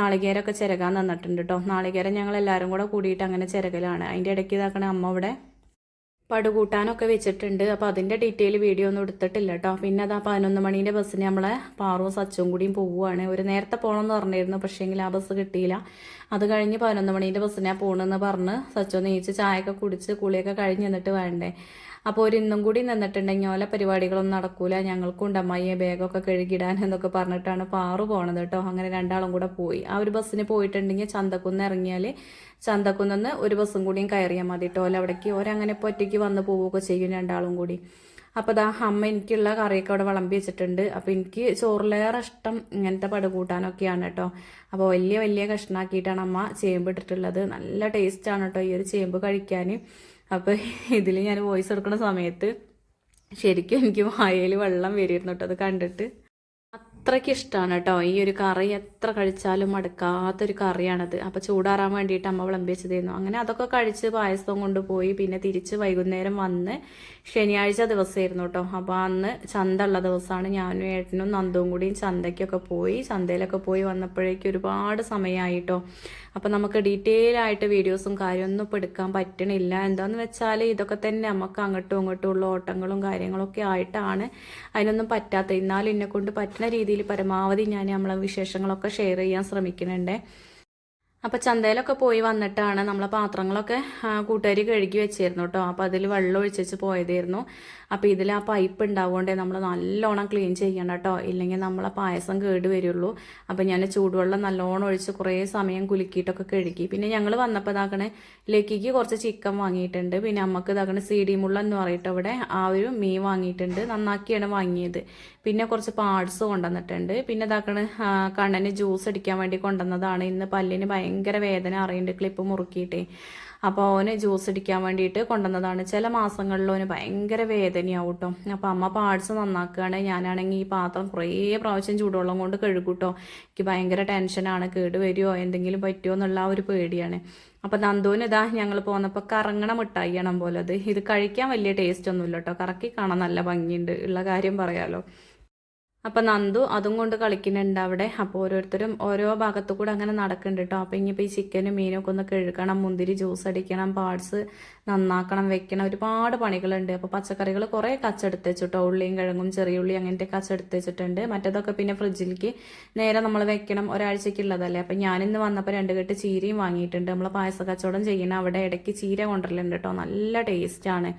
നാളികേരമൊക്കെ ചിരകാൻ തന്നിട്ടുണ്ട് കേട്ടോ നാളികേരം ഞങ്ങൾ എല്ലാവരും കൂടെ കൂടിയിട്ട് അങ്ങനെ ചിരകലാണ്. അതിന്റെ ഇടയ്ക്ക് ഇതാക്കണേ അമ്മ ഇവിടെ പടുകൂട്ടാനൊക്കെ വെച്ചിട്ടുണ്ട്. അപ്പോൾ അതിന്റെ ഡീറ്റെയിൽ വീഡിയോ ഒന്നും എടുത്തിട്ടില്ല കേട്ടോ പിന്നെ അതാ പതിനൊന്ന് മണീന്റെ ബസ്സിന് നമ്മളെ പാറും സച്ചും കൂടിയും പോവുകയാണ് ഒരു നേരത്തെ പോകണമെന്ന് പറഞ്ഞിരുന്നു പക്ഷേങ്കിൽ ആ ബസ് കിട്ടിയില്ല. അത് കഴിഞ്ഞ് പതിനൊന്ന് മണീന്റെ ബസ്സിനാണ് പോകണമെന്ന് പറഞ്ഞ് സച്ചോ നീച്ച് ചായയൊക്കെ കുടിച്ച് കുളിയൊക്കെ കഴിഞ്ഞ് നിന്നിട്ട് വേണ്ടേ അപ്പോൾ ഒരു ഇന്നും കൂടി നിന്നിട്ടുണ്ടെങ്കിൽ ഓല പരിപാടികളൊന്നും നടക്കൂല. ഞങ്ങൾക്കും അമ്മയെ ബാഗൊക്കെ കഴുകിടാൻ എന്നൊക്കെ പറഞ്ഞിട്ടാണ് പാറു പോണത് കേട്ടോ അങ്ങനെ രണ്ടാളും കൂടെ പോയി. ആ ഒരു ബസ്സിന് പോയിട്ടുണ്ടെങ്കിൽ ചന്തക്കുന്ന് ഇറങ്ങിയാൽ ചന്തക്കുന്ന് ഒരു ബസ്സും കൂടിയും കയറിയാൽ മതി കേട്ടോ അവിടേക്ക് ഓരങ്ങനെ ഇപ്പോൾ ഒറ്റയ്ക്ക് വന്ന് പോവുകയൊക്കെ ചെയ്യും രണ്ടാളും കൂടി. അപ്പോൾ അതാ അമ്മ എനിക്കുള്ള കറിയൊക്കെ അവിടെ വിളമ്പി വെച്ചിട്ടുണ്ട്. അപ്പോൾ എനിക്ക് ചോറിലേറെ ഇഷ്ടം ഇങ്ങനത്തെ പടുകൂട്ടാനൊക്കെയാണ് കേട്ടോ അപ്പോൾ വലിയ വലിയ കഷ്ണാക്കിയിട്ടാണ് അമ്മ ചേമ്പ് ഇട്ടിട്ടുള്ളത്. നല്ല ടേസ്റ്റാണ് കേട്ടോ ഈ ഒരു ചേമ്പ് കഴിക്കാൻ. അപ്പോൾ ഇതിൽ ഞാൻ വോയിസ് എടുക്കുന്ന സമയത്ത് ശരിക്കും എനിക്ക് വായയിൽ വെള്ളം വരിയിരുന്നു കേട്ടോ അത് കണ്ടിട്ട്. അത്രയ്ക്ക് ഇഷ്ടമാണ് കേട്ടോ ഈ ഒരു കറി എത്ര കഴിച്ചാലും മടുക്കാത്തൊരു കറിയാണത്. അപ്പോൾ ചൂടാറാൻ വേണ്ടിയിട്ട് അമ്മ വിളമ്പിച്ചതായിരുന്നു അങ്ങനെ അതൊക്കെ കഴിച്ച് പായസം കൊണ്ടുപോയി പിന്നെ തിരിച്ച് വൈകുന്നേരം വന്ന് ശനിയാഴ്ച ദിവസമായിരുന്നു കേട്ടോ. അപ്പോൾ അന്ന് ചന്ത ഉള്ള ദിവസമാണ്. ഞാനും ഏട്ടനും നന്ദവും കൂടിയും ചന്തയ്ക്കൊക്കെ പോയി. ചന്തയിലൊക്കെ പോയി വന്നപ്പോഴേക്കും ഒരുപാട് സമയമായിട്ടോ അപ്പോൾ നമുക്ക് ഡീറ്റെയിൽ ആയിട്ട് വീഡിയോസും കാര്യമൊന്നും ഇപ്പോൾ എടുക്കാൻ പറ്റണില്ല. എന്താണെന്ന് വെച്ചാൽ ഇതൊക്കെ തന്നെ നമുക്ക് അങ്ങോട്ടും ഇങ്ങോട്ടും ഉള്ള ഓട്ടങ്ങളും കാര്യങ്ങളൊക്കെ ആയിട്ടാണ് അതിനൊന്നും പറ്റാത്ത എന്നാലും എന്നെ കൊണ്ട് പറ്റുന്ന രീതിയിൽ പരമാവധി ഞാൻ നമ്മളെ വിശേഷങ്ങളൊക്കെ ഷെയർ ചെയ്യാൻ ശ്രമിക്കുന്നുണ്ട്. അപ്പോൾ ചന്തയിലൊക്കെ പോയി വന്നിട്ടാണ് നമ്മളെ പാത്രങ്ങളൊക്കെ കൂട്ടുകാരി കഴുകി വെച്ചിരുന്നു കേട്ടോ അപ്പോൾ അതിൽ വെള്ളം ഒഴിച്ചു പോയതായിരുന്നു. അപ്പോൾ ഇതിൽ ആ പൈപ്പ് ഉണ്ടാവുകൊണ്ടേ നമ്മൾ നല്ലോണം ക്ലീൻ ചെയ്യണം കേട്ടോ ഇല്ലെങ്കിൽ നമ്മളെ പായസം കേട് വരുള്ളൂ. അപ്പോൾ ഞാൻ ചൂടുവെള്ളം നല്ലോണം ഒഴിച്ച് കുറേ സമയം കുലുക്കിയിട്ടൊക്കെ കഴുകി. പിന്നെ ഞങ്ങൾ വന്നപ്പോൾ ഇതാക്കണേ ലക്കിക്ക് കുറച്ച് ചിക്കൻ വാങ്ങിയിട്ടുണ്ട്. പിന്നെ നമുക്ക് ഇതാക്കണേ സി ഡി മുള്ള എന്ന് പറഞ്ഞിട്ട് അവിടെ ആ ഒരു മീൻ വാങ്ങിയിട്ടുണ്ട്. നന്നാക്കിയാണ് വാങ്ങിയത്. പിന്നെ കുറച്ച് പാർട്സ് കൊണ്ടുവന്നിട്ടുണ്ട്. പിന്നെ ഇതാക്കണ് കണ്ണന് ജ്യൂസ് അടിക്കാൻ വേണ്ടി കൊണ്ടുവന്നതാണ്. ഇന്ന് പല്ലിന് ഭയങ്കര വേദന അറിയുന്നുണ്ട് ക്ലിപ്പ് മുറുക്കിയിട്ടേ. അപ്പോൾ അവന് ജ്യൂസ് അടിക്കാൻ വേണ്ടിയിട്ട് കൊണ്ടുവന്നതാണ്. ചില മാസങ്ങളിൽ അവന് ഭയങ്കര വേദനയാവും കേട്ടോ അപ്പോൾ അമ്മ പാർട്സ് നന്നാക്കുകയാണ് ഞാനാണെങ്കിൽ ഈ പാത്രം കുറേ പ്രാവശ്യം ചൂടുവെള്ളം കൊണ്ട് കഴുകൂട്ടോ എനിക്ക് ഭയങ്കര ടെൻഷനാണ് കേട് വരുമോ എന്തെങ്കിലും പറ്റുമോ എന്നുള്ള ഒരു പേടിയാണ്. അപ്പോൾ നന്ദുവിന് ഇതാ ഞങ്ങൾ പോന്നപ്പോൾ കറങ്ങണ മിഠായിയാണ് പോലെ അത്. ഇത് കഴിക്കാൻ വലിയ ടേസ്റ്റ് ഒന്നുമില്ല കേട്ടോ കറക്കി കാണാൻ നല്ല ഭംഗിയുണ്ട്. ഉള്ള കാര്യം പറയാലോ. അപ്പം നന്ദു അതും കൊണ്ട് കളിക്കുന്നുണ്ട് അവിടെ. അപ്പോൾ ഓരോരുത്തരും ഓരോ ഭാഗത്തു കൂടെ അങ്ങനെ നടക്കുന്നുണ്ട് കേട്ടോ. അപ്പോൾ ഇനിയിപ്പോൾ ഈ ചിക്കനും മീനും ഒക്കെ ഒന്ന് കഴുകണം മുന്തിരി ജ്യൂസ് അടിക്കണം പാർട്സ് നന്നാക്കണം വെക്കണം. ഒരുപാട് പണികളുണ്ട്. അപ്പോൾ പച്ചക്കറികൾ കുറേ കച്ചെടുത്ത് വെച്ചിട്ടോ. ഉള്ളിയും കിഴങ്ങും ചെറിയ ഉള്ളി അങ്ങനത്തെ കച്ചെടുത്ത് വെച്ചിട്ടുണ്ട്. മറ്റേതൊക്കെ പിന്നെ ഫ്രിഡ്ജിലേക്ക് നേരെ നമ്മൾ വെക്കണം ഒരാഴ്ചക്കുള്ളതല്ലേ അപ്പം ഞാനിന്ന് വന്നപ്പോൾ രണ്ട് കെട്ട് ചീരയും വാങ്ങിയിട്ടുണ്ട്. നമ്മൾ പായസ കച്ചവടം ചെയ്യണം അവിടെ ഇടയ്ക്ക് ചീര കൊണ്ടുവരലുണ്ട് കേട്ടോ. നല്ല ടേസ്റ്റ് ആണ്.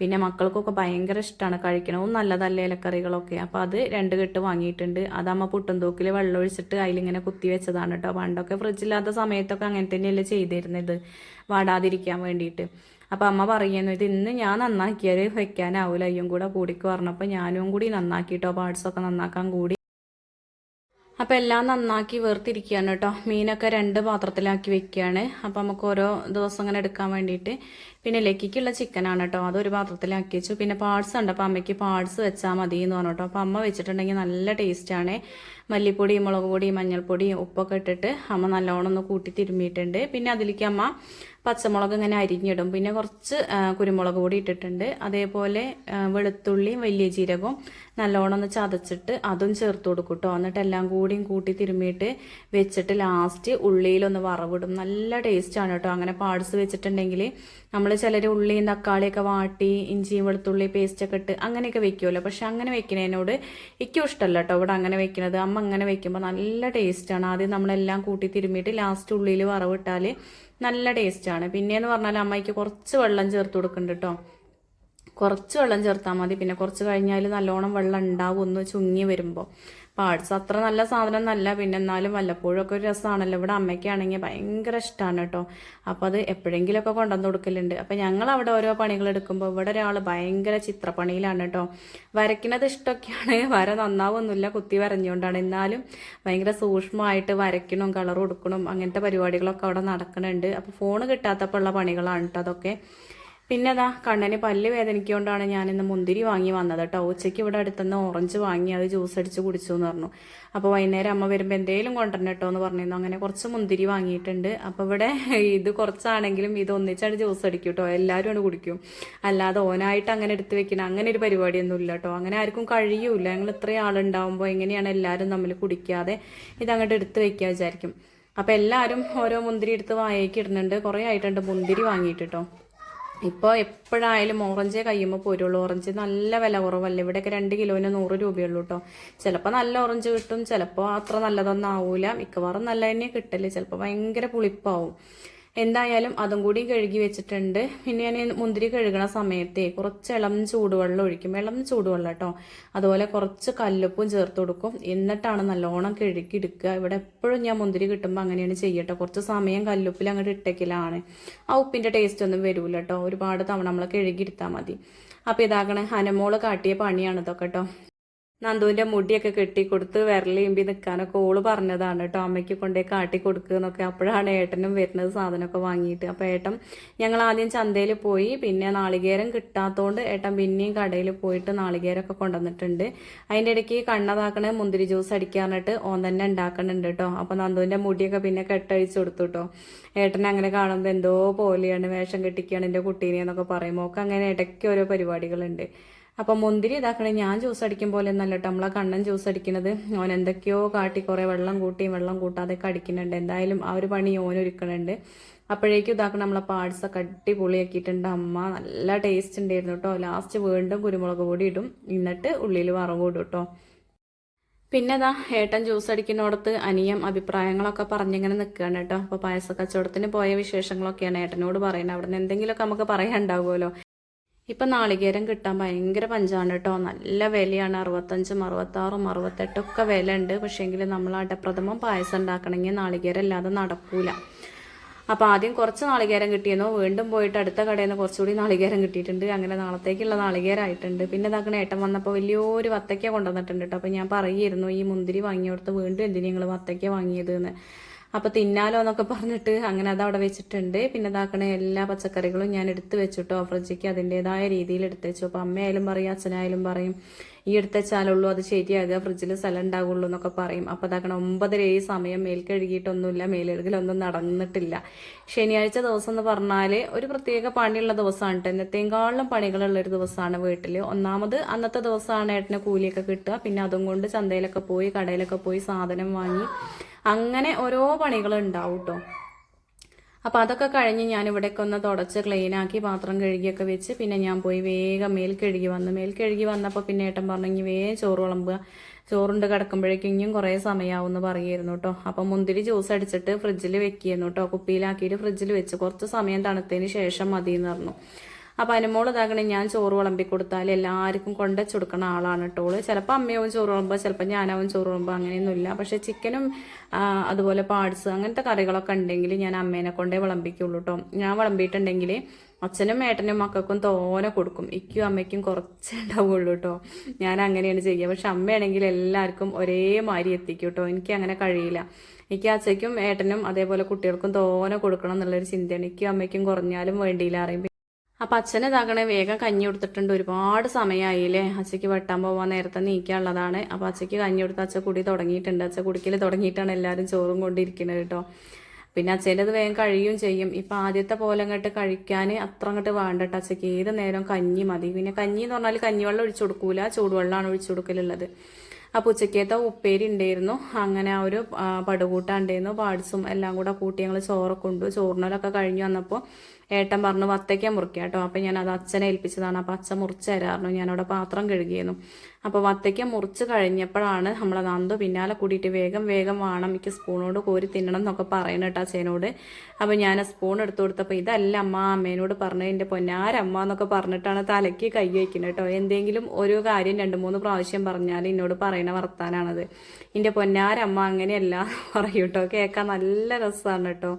പിന്നെ മക്കൾക്കൊക്കെ ഭയങ്കര ഇഷ്ടമാണ് കഴിക്കണവും നല്ലതല്ലേ ഇലക്കറികളൊക്കെ. അപ്പോൾ അത് രണ്ട് വാങ്ങിയിട്ടുണ്ട്. അതാകുമ്പോൾ പുട്ടും തൂക്കിൽ വെള്ളം ഒഴിച്ചിട്ട് അതിലിങ്ങനെ കുത്തി വെച്ചതാണ് കേട്ടോ പണ്ടൊക്കെ ഫ്രിഡ്ജില്ലാത്ത സമയത്തൊക്കെ അങ്ങനെ തന്നെയല്ലേ ചെയ്തിരുന്നത് വാടാതിരിക്കാൻ വേണ്ടിയിട്ട് അപ്പോൾ അമ്മ പറയുന്നു ഇത് ഇന്ന് ഞാൻ നന്നാക്കിയാൽ വെക്കാനാവില്ല അയ്യും കൂടെ കൂടിക്ക് പറഞ്ഞപ്പോൾ ഞാനും കൂടി നന്നാക്കിയിട്ടോ പാർട്സൊക്കെ നന്നാക്കാൻ കൂടി. അപ്പോൾ എല്ലാം നന്നാക്കി വേർതിരിക്കുകയാണ് കേട്ടോ. മീനൊക്കെ രണ്ട് പാത്രത്തിലാക്കി വെക്കുകയാണ്. അപ്പോൾ നമുക്ക് ഓരോ ദിവസം ഇങ്ങനെ എടുക്കാൻ വേണ്ടിയിട്ട് പിന്നെ ലക്കിക്കുള്ള ചിക്കനാണ് കേട്ടോ. അതൊരു പാത്രത്തിലാക്കി വെച്ചു. പിന്നെ പാർട്സ് ഉണ്ട്. അപ്പോൾ അമ്മയ്ക്ക് പാർട്സ് വെച്ചാൽ മതി എന്ന് പറഞ്ഞു കേട്ടോ. അപ്പോൾ അമ്മ വെച്ചിട്ടുണ്ടെങ്കിൽ നല്ല ടേസ്റ്റാണ് മല്ലിപ്പൊടി മുളക് പൊടി മഞ്ഞൾപ്പൊടി ഉപ്പൊക്കെ ഇട്ടിട്ട് അമ്മ നല്ലോണം ഒന്ന് കൂട്ടി തിരുമ്മിയിട്ടുണ്ട്. പിന്നെ അതിലേക്ക് അമ്മ പച്ചമുളക് ഇങ്ങനെ അരിഞ്ഞിടും. പിന്നെ കുറച്ച് കുരുമുളക് പൊടി ഇട്ടിട്ടുണ്ട്. അതേപോലെ വെളുത്തുള്ളിയും വലിയ ജീരകവും നല്ലോണം ഒന്ന് ചതച്ചിട്ട് അതും ചേർത്ത് കൊടുക്കും എന്നിട്ട് എല്ലാം കൂടിയും കൂട്ടി തിരുമ്മിയിട്ട് വെച്ചിട്ട് ലാസ്റ്റ് ഉള്ളിയിലൊന്ന് വറവിടും. നല്ല ടേസ്റ്റാണ് കേട്ടോ അങ്ങനെ പാർട്സ് വെച്ചിട്ടുണ്ടെങ്കിൽ നമ്മൾ ചിലർ ഉള്ളിയും തക്കാളിയൊക്കെ വാട്ടി ഇഞ്ചിയും വെളുത്തുള്ളി പേസ്റ്റൊക്കെ ഇട്ട് അങ്ങനെയൊക്കെ വെക്കുമല്ലോ പക്ഷെ അങ്ങനെ വെക്കുന്നതിനോട് എനിക്കും ഇഷ്ടമല്ല കേട്ടോ ഇവിടെ അങ്ങനെ വെക്കുന്നത്. അമ്മ അങ്ങനെ വെക്കുമ്പോൾ നല്ല ടേസ്റ്റാണ്. ആദ്യം നമ്മളെല്ലാം കൂട്ടി തിരുമ്മിയിട്ട് ലാസ്റ്റ് ഉള്ളിൽ വറവിട്ടാൽ നല്ല ടേസ്റ്റാണ്. പിന്നെയെന്ന് പറഞ്ഞാൽ അമ്മയ്ക്ക് കുറച്ച് വെള്ളം ചേർത്ത് കൊടുക്കുന്നുണ്ട് കേട്ടോ കുറച്ച് വെള്ളം ചേർത്താൽ മതി. പിന്നെ കുറച്ച് കഴിഞ്ഞാൽ നല്ലോണം വെള്ളം ഉണ്ടാവും ഒന്ന് ചുങ്ങി വരുമ്പോൾ പാർട്സ് അത്ര നല്ല സാധനം എന്നല്ല പിന്നെ എന്നാലും വല്ലപ്പോഴും ഒക്കെ ഒരു രസമാണല്ലോ. ഇവിടെ അമ്മയ്ക്കാണെങ്കിൽ ഭയങ്കര ഇഷ്ടമാണ് കേട്ടോ. അപ്പോൾ അത് എപ്പോഴെങ്കിലുമൊക്കെ കൊണ്ടുവന്ന് കൊടുക്കലുണ്ട്. അപ്പോൾ ഞങ്ങൾ അവിടെ ഓരോ പണികൾ എടുക്കുമ്പോൾ ഇവിടെ ഒരാൾ ഭയങ്കര ചിത്രപ്പണിയിലാണ് കേട്ടോ. വരയ്ക്കുന്നത് ഇഷ്ടമൊക്കെയാണ്. <laughs> വര നന്നാവൊന്നുമില്ല. കുത്തി വരഞ്ഞുകൊണ്ടാണ്. എന്നാലും ഭയങ്കര സൂക്ഷ്മമായിട്ട് വരയ്ക്കണം കളർ കൊടുക്കണം അങ്ങനത്തെ പരിപാടികളൊക്കെ അവിടെ നടക്കുന്നുണ്ട്. അപ്പോൾ ഫോൺ കിട്ടാത്തപ്പോൾ ഉള്ള പണികളാണ് കേട്ടോ അതൊക്കെ. പിന്നെ അതാ കണ്ണന് പല്ല് വേദനിക്കൊണ്ടാണ് ഞാൻ ഇന്ന് മുന്തിരി വാങ്ങി വന്നത് കേട്ടോ. ഉച്ചയ്ക്ക് ഇവിടെ അടുത്തുനിന്ന് ഓറഞ്ച് വാങ്ങി അത് ജ്യൂസ് അടിച്ച് കുടിച്ചു എന്ന് പറഞ്ഞു. അപ്പോൾ വൈകുന്നേരം അമ്മ വരുമ്പോൾ എന്തെങ്കിലും കൊണ്ടുവരണം കേട്ടോ എന്ന് പറഞ്ഞിരുന്നു. അങ്ങനെ കുറച്ച് മുന്തിരി വാങ്ങിയിട്ടുണ്ട്. അപ്പോൾ ഇവിടെ ഇത് കുറച്ചാണെങ്കിലും ഇത് ഒന്നിച്ചാണ് ജ്യൂസ് അടിക്കും കേട്ടോ. എല്ലാവരും ആണ് കുടിക്കും. അല്ലാതെ ഓനായിട്ട് അങ്ങനെ എടുത്ത് വെക്കണം അങ്ങനെ ഒരു പരിപാടിയൊന്നും ഇല്ല കേട്ടോ. അങ്ങനെ ആർക്കും കഴിയൂല. ഞങ്ങൾ ഇത്രയും ആളുണ്ടാവുമ്പോൾ എങ്ങനെയാണ് എല്ലാവരും നമ്മൾ കുടിക്കാതെ ഇത് അങ്ങോട്ട് എടുത്ത് വെക്കുക വിചാരിക്കും. അപ്പോൾ എല്ലാവരും ഓരോ മുന്തിരി എടുത്ത് വായേക്ക് ഇടുന്നുണ്ട്. കുറേ ആയിട്ടുണ്ട് മുന്തിരി വാങ്ങിയിട്ട് കേട്ടോ. ഇപ്പോൾ എപ്പോഴായാലും ഓറഞ്ചേ കയ്യുമ്പോൾ പോരുള്ളൂ. ഓറഞ്ച് നല്ല വില കുറവല്ല? ഇവിടെയൊക്കെ രണ്ട് കിലോന് നൂറ് രൂപയുള്ളൂ കേട്ടോ ചിലപ്പോൾ നല്ല ഓറഞ്ച് കിട്ടും ചിലപ്പോൾ അത്ര നല്ലതൊന്നും ആവൂല. മിക്കവാറും നല്ല തന്നെ കിട്ടൽ. ചിലപ്പോൾ ഭയങ്കര പുളിപ്പാവും. എന്തായാലും അതും കൂടി കഴുകി വെച്ചിട്ടുണ്ട്. പിന്നെ ഞാൻ മുന്തിരി കഴുകണ സമയത്തേ കുറച്ച് ഇളം ചൂടുവെള്ളം ഒഴിക്കും. ഇളം ചൂടുവെള്ളം കേട്ടോ. അതുപോലെ കുറച്ച് കല്ലുപ്പും ചേർത്ത് കൊടുക്കും. എന്നിട്ടാണ് നല്ലോണം കഴുകി എടുക്കുക. ഇവിടെ എപ്പോഴും ഞാൻ മുന്തിരി കിട്ടുമ്പോൾ അങ്ങനെയാണ് ചെയ്യട്ടോ. കുറച്ച് സമയം കല്ലുപ്പിൽ അങ്ങോട്ട് ഇട്ടേക്കലാണ്. ആ ഉപ്പിന്റെ ടേസ്റ്റ് ഒന്നും വരൂല കേട്ടോ. ഒരുപാട് തവണ നമ്മൾ കഴുകി എടുത്താൽ മതി. അപ്പോൾ ഇതാകണേ അനമോൾ കാട്ടിയ പണിയാണ് ഇതൊക്കെ കേട്ടോ. നന്ദുവിന്റെ മുടിയൊക്കെ കെട്ടിക്കൊടുത്ത് വിരലിമ്പി നിൽക്കാനൊക്കെ ഓൾ പറഞ്ഞതാണ് കേട്ടോ അമ്മയ്ക്ക് കൊണ്ടേ കാട്ടി കൊടുക്കുക എന്നൊക്കെ. അപ്പോഴാണ് ഏട്ടനും വരുന്നത് സാധനമൊക്കെ വാങ്ങിയിട്ട്. അപ്പോൾ ഏട്ടൻ ഞങ്ങൾ ആദ്യം ചന്തയിൽ പോയി. പിന്നെ നാളികേരം കിട്ടാത്തതുകൊണ്ട് ഏട്ടൻ പിന്നെയും കടയിൽ പോയിട്ട് നാളികേരമൊക്കെ കൊണ്ടുവന്നിട്ടുണ്ട്. അതിന്റെ ഇടയ്ക്ക് കണ്ണതാക്കണ മുന്തിരി ജ്യൂസ് അടിക്കാറിട്ട് ഓൻ തന്നെ ഉണ്ടാക്കണുണ്ട് കേട്ടോ അപ്പോൾ നന്ദുവിന്റെ മുടിയൊക്കെ പിന്നെ കെട്ടഴിച്ചു കൊടുത്തു കേട്ടോ ഏട്ടൻ അങ്ങനെ കാണുമ്പോൾ എന്തോ പോലെയാണ് വേഷം കെട്ടിക്കുകയാണ് എന്റെ കുട്ടീനെ എന്നൊക്കെ പറയുമ്പോൾ ഒക്കെ അങ്ങനെ ഇടയ്ക്ക് ഓരോ പരിപാടികളുണ്ട്. അപ്പം മുന്തിരി ഇതാക്കണേ ഞാൻ ജ്യൂസ് അടിക്കും പോലെ ഒന്നല്ല കേട്ടോ നമ്മളെ കണ്ണൻ ജ്യൂസ് അടിക്കുന്നത് ഓൻ എന്തൊക്കെയോ കാട്ടി കുറേ വെള്ളം കൂട്ടി വെള്ളം കൂട്ടാതെയൊക്കെ അടിക്കുന്നുണ്ട്. എന്തായാലും ആ ഒരു പണി ഓനൊരുക്കണുണ്ട് അപ്പോഴേക്കും ഇതാക്കണം നമ്മളെ പാർട്സ് ഒക്കെ അടിപൊളിയാക്കിയിട്ടുണ്ട്. അമ്മ നല്ല ടേസ്റ്റ് ഉണ്ടായിരുന്നു കേട്ടോ ലാസ്റ്റ് വീണ്ടും കുരുമുളക് പൊടി ഇടും. എന്നിട്ട് ഉള്ളിൽ വറവ് ഇടും കേട്ടോ പിന്നെ ഇതാ ഏട്ടൻ ജ്യൂസ് അടിക്കുന്നിടത്ത് അനിയം അഭിപ്രായങ്ങളൊക്കെ പറഞ്ഞിങ്ങനെ നിൽക്കുകയാണ് കേട്ടോ അപ്പോൾ പായസ കച്ചവടത്തിന് പോയ വിശേഷങ്ങളൊക്കെയാണ് ഏട്ടനോട് പറയുന്നത്. അവിടെ നിന്ന് എന്തെങ്കിലുമൊക്കെ നമുക്ക് പറയാനുണ്ടാവുമല്ലോ. ഇപ്പം നാളികേരം കിട്ടാൻ ഭയങ്കര പഞ്ചാണ് കേട്ടോ നല്ല വിലയാണ്. അറുപത്തഞ്ചും അറുപത്താറും അറുപത്തെട്ടൊക്കെ വില ഉണ്ട് പക്ഷേങ്കിൽ നമ്മൾ അടപ്രഥമം പായസം ഉണ്ടാക്കണമെങ്കിൽ നാളികേരം അല്ലാതെ നടക്കൂല. അപ്പോൾ ആദ്യം കുറച്ച് നാളികേരം കിട്ടിയെന്നോ വീണ്ടും പോയിട്ട് അടുത്ത കടയിൽ നിന്ന് കുറച്ചുകൂടി നാളികേരം കിട്ടിയിട്ടുണ്ട്. അങ്ങനെ നാളത്തേക്കുള്ള നാളികേരമായിട്ടുണ്ട് പിന്നെ ഇതാക്കണ ഏട്ടൻ വന്നപ്പോൾ വലിയൊരു വത്തയ്ക്ക കൊണ്ടുവന്നിട്ടുണ്ട് കേട്ടോ അപ്പോൾ ഞാൻ പറയുമായിരുന്നു ഈ മുന്തിരി വാങ്ങിയോടത്ത് വീണ്ടും എന്തിനു നിങ്ങൾ വത്തയ്ക്ക വാങ്ങിയത് എന്ന് അപ്പോൾ തിന്നാലോ എന്നൊക്കെ പറഞ്ഞിട്ട് അങ്ങനെ അത് അവിടെ വെച്ചിട്ടുണ്ട്. പിന്നെ ഇതാക്കണ എല്ലാ പച്ചക്കറികളും ഞാൻ എടുത്ത് വെച്ചിട്ടോ ഫ്രിഡ്ജിക്ക് അതിന്റെതായ രീതിയിൽ എടുത്തു വെച്ചു. അപ്പോൾ അമ്മയായാലും പറയും അച്ഛനായാലും പറയും ഈ എടുത്തച്ചാലുള്ളൂ അത് ശരിയാകുക ഫ്രിഡ്ജിൽ സ്ഥലം ഉണ്ടാകുള്ളൂ എന്നൊക്കെ പറയും. അപ്പോൾ അതാക്കണം ഒമ്പതര ഈ സമയം മേൽ കഴുകിയിട്ടൊന്നുമില്ല മേലെഴുകലൊന്നും നടന്നിട്ടില്ല. ശനിയാഴ്ച ദിവസം എന്ന് പറഞ്ഞാൽ ഒരു പ്രത്യേക പണിയുള്ള ദിവസമാണ് കേട്ടോ എന്നത്തേക്കാളും പണികളുള്ള ഒരു ദിവസമാണ് വീട്ടിൽ ഒന്നാമത് അന്നത്തെ ദിവസമാണ് ഏട്ടന് കൂലിയൊക്കെ കിട്ടുക. പിന്നെ അതും കൊണ്ട് ചന്തയിലൊക്കെ പോയി കടയിലൊക്കെ പോയി സാധനം വാങ്ങി അങ്ങനെ ഓരോ പണികൾ ഉണ്ടാവും കേട്ടോ അപ്പോൾ അതൊക്കെ കഴിഞ്ഞ് ഞാൻ ഇവിടേക്ക് ഒന്ന് തുടച്ച് ക്ലീനാക്കി പാത്രം കഴുകിയൊക്കെ വെച്ച് പിന്നെ ഞാൻ പോയി വേഗം മേൽ കഴുകി വന്നു. മേൽ കഴുകി വന്നപ്പോൾ പിന്നെ ഏട്ടൻ പറഞ്ഞു ഇനി വേഗം ചോറ് വിളമ്പുക. ചോറുണ്ട് കിടക്കുമ്പോഴേക്കും ഇനിയും കുറേ സമയമാവും എന്ന് പറയുമായിരുന്നു കേട്ടോ അപ്പം മുന്തിരി ജ്യൂസ് അടിച്ചിട്ട് ഫ്രിഡ്ജിൽ വെക്കിയിരുന്നു കേട്ടോ കുപ്പിയിലാക്കിയിട്ട് ഫ്രിഡ്ജിൽ വെച്ച്. കുറച്ച് സമയം തണുത്തതിന് ശേഷം മതി എന്ന് പറഞ്ഞു. അപ്പോൾ അനുമോൾ ഇതാകണേ ഞാൻ ചോറ് വിളമ്പി കൊടുത്താൽ എല്ലാവർക്കും കൊണ്ടുവച്ച് കൊടുക്കുന്ന ആളാണ് കേട്ടോൾ ചിലപ്പോൾ അമ്മയാവും ചോറ് വിളമ്പുക ചിലപ്പോൾ ഞാനാവും ചോറ് വിളമ്പുക അങ്ങനെയൊന്നുമില്ല. പക്ഷേ ചിക്കനും അതുപോലെ പാഡ്സ് അങ്ങനത്തെ കറികളൊക്കെ ഉണ്ടെങ്കിൽ ഞാൻ അമ്മേനെ കൊണ്ടേ വിളമ്പിക്കുള്ളൂ കേട്ടോ ഞാൻ വിളമ്പിയിട്ടുണ്ടെങ്കിൽ അച്ഛനും ഏട്ടനും മക്കൾക്കും തോനെ കൊടുക്കും. ഇക്കും അമ്മയ്ക്കും കുറച്ചേ ഉണ്ടാവുള്ളൂ കേട്ടോ ഞാൻ അങ്ങനെയാണ് ചെയ്യുക. പക്ഷെ അമ്മയാണെങ്കിൽ എല്ലാവർക്കും ഒരേ മാതിരി എത്തിക്കും കേട്ടോ എനിക്ക് അങ്ങനെ കഴിയില്ല. എനിക്ക് അച്ഛയ്ക്കും ഏട്ടനും അതേപോലെ കുട്ടികൾക്കും തോനെ കൊടുക്കണം എന്നുള്ളൊരു ചിന്തയാണ്. ഇക്കും അമ്മയ്ക്കും കുറഞ്ഞാലും വേണ്ടിയില്ല അറിയും അപ്പം അച്ഛനെ ഇതാക്കണേ വേഗം കഞ്ഞി കൊടുത്തിട്ടുണ്ട്. ഒരുപാട് സമയമായില്ലേ അച്ഛയ്ക്ക് വെട്ടാൻ പോവാൻ നേരത്തെ നീക്കാനുള്ളതാണ്. അപ്പോൾ അച്ഛയ്ക്ക് കഞ്ഞി കൊടുത്ത് അച്ഛ കുടി തുടങ്ങിയിട്ടുണ്ട്. അച്ഛ കുടിക്കൽ തുടങ്ങിയിട്ടാണ് എല്ലാവരും ചോറും കൊണ്ടിരിക്കുന്നത് കേട്ടോ. പിന്നെ അച്ഛന്റെ അത് വേഗം കഴിയുകയും ചെയ്യും. ഇപ്പം ആദ്യത്തെ പോലെ അങ്ങോട്ട് കഴിക്കാൻ അത്ര അങ്ങോട്ട് വേണ്ട കേട്ടോ അച്ഛയ്ക്ക്. ഏത് നേരം കഞ്ഞി മതി. പിന്നെ കഞ്ഞി എന്ന് പറഞ്ഞാൽ കഞ്ഞിവെള്ളം ഒഴിച്ചു കൊടുക്കൂല. ചൂടുവെള്ളമാണ് ഒഴിച്ചു കൊടുക്കലുള്ളത്. അപ്പോൾ ഉച്ചക്കത്തെ ഉപ്പേരി ഉണ്ടായിരുന്നു. അങ്ങനെ ആ ഒരു പടുകൂട്ടാണ്ടായിരുന്നു പാട്സും എല്ലാം കൂടെ കൂട്ടി ഞങ്ങൾ ചോറൊക്കെ ഉണ്ട് ചോറിനൊക്കെ കഴിഞ്ഞു വന്നപ്പോൾ ഏട്ടൻ പറഞ്ഞു വത്തയ്ക്ക മുറിക്കുക കേട്ടോ അപ്പം ഞാൻ അത് അച്ഛനെ ഏൽപ്പിച്ചതാണ്. അപ്പം അച്ഛൻ മുറിച്ച് തരാറുണ്ട് ഞാനവിടെ പാത്രം കഴുകിയിരുന്നു അപ്പോൾ വത്തയ്ക്ക മുറിച്ച് കഴിഞ്ഞപ്പോഴാണ് നമ്മളെ നന്ദു പിന്നാലെ കൂടിയിട്ട് വേഗം വേഗം വേണം എനിക്ക് സ്പൂണോട് കോരി തിന്നണം എന്നൊക്കെ പറയണം കേട്ടോ അച്ഛനോട്. അപ്പോൾ ഞാൻ സ്പൂൺ എടുത്തു കൊടുത്തപ്പോൾ ഇതല്ല അമ്മ അമ്മേനോട് പറഞ്ഞത് എന്റെ പൊന്നാരമ്മ എന്നൊക്കെ പറഞ്ഞിട്ടാണ് തലയ്ക്ക് കൈ വയ്ക്കുന്നത് കേട്ടോ എന്തെങ്കിലും ഒരു കാര്യം രണ്ട് മൂന്ന് പ്രാവശ്യം പറഞ്ഞാൽ എന്നോട് പറയണ വർത്താനാണത്. എന്റെ പൊന്നാരമ്മ അങ്ങനെയല്ല <laughs> പറയൂട്ടോ കേൾക്കാൻ നല്ല രസമാണ് കേട്ടോ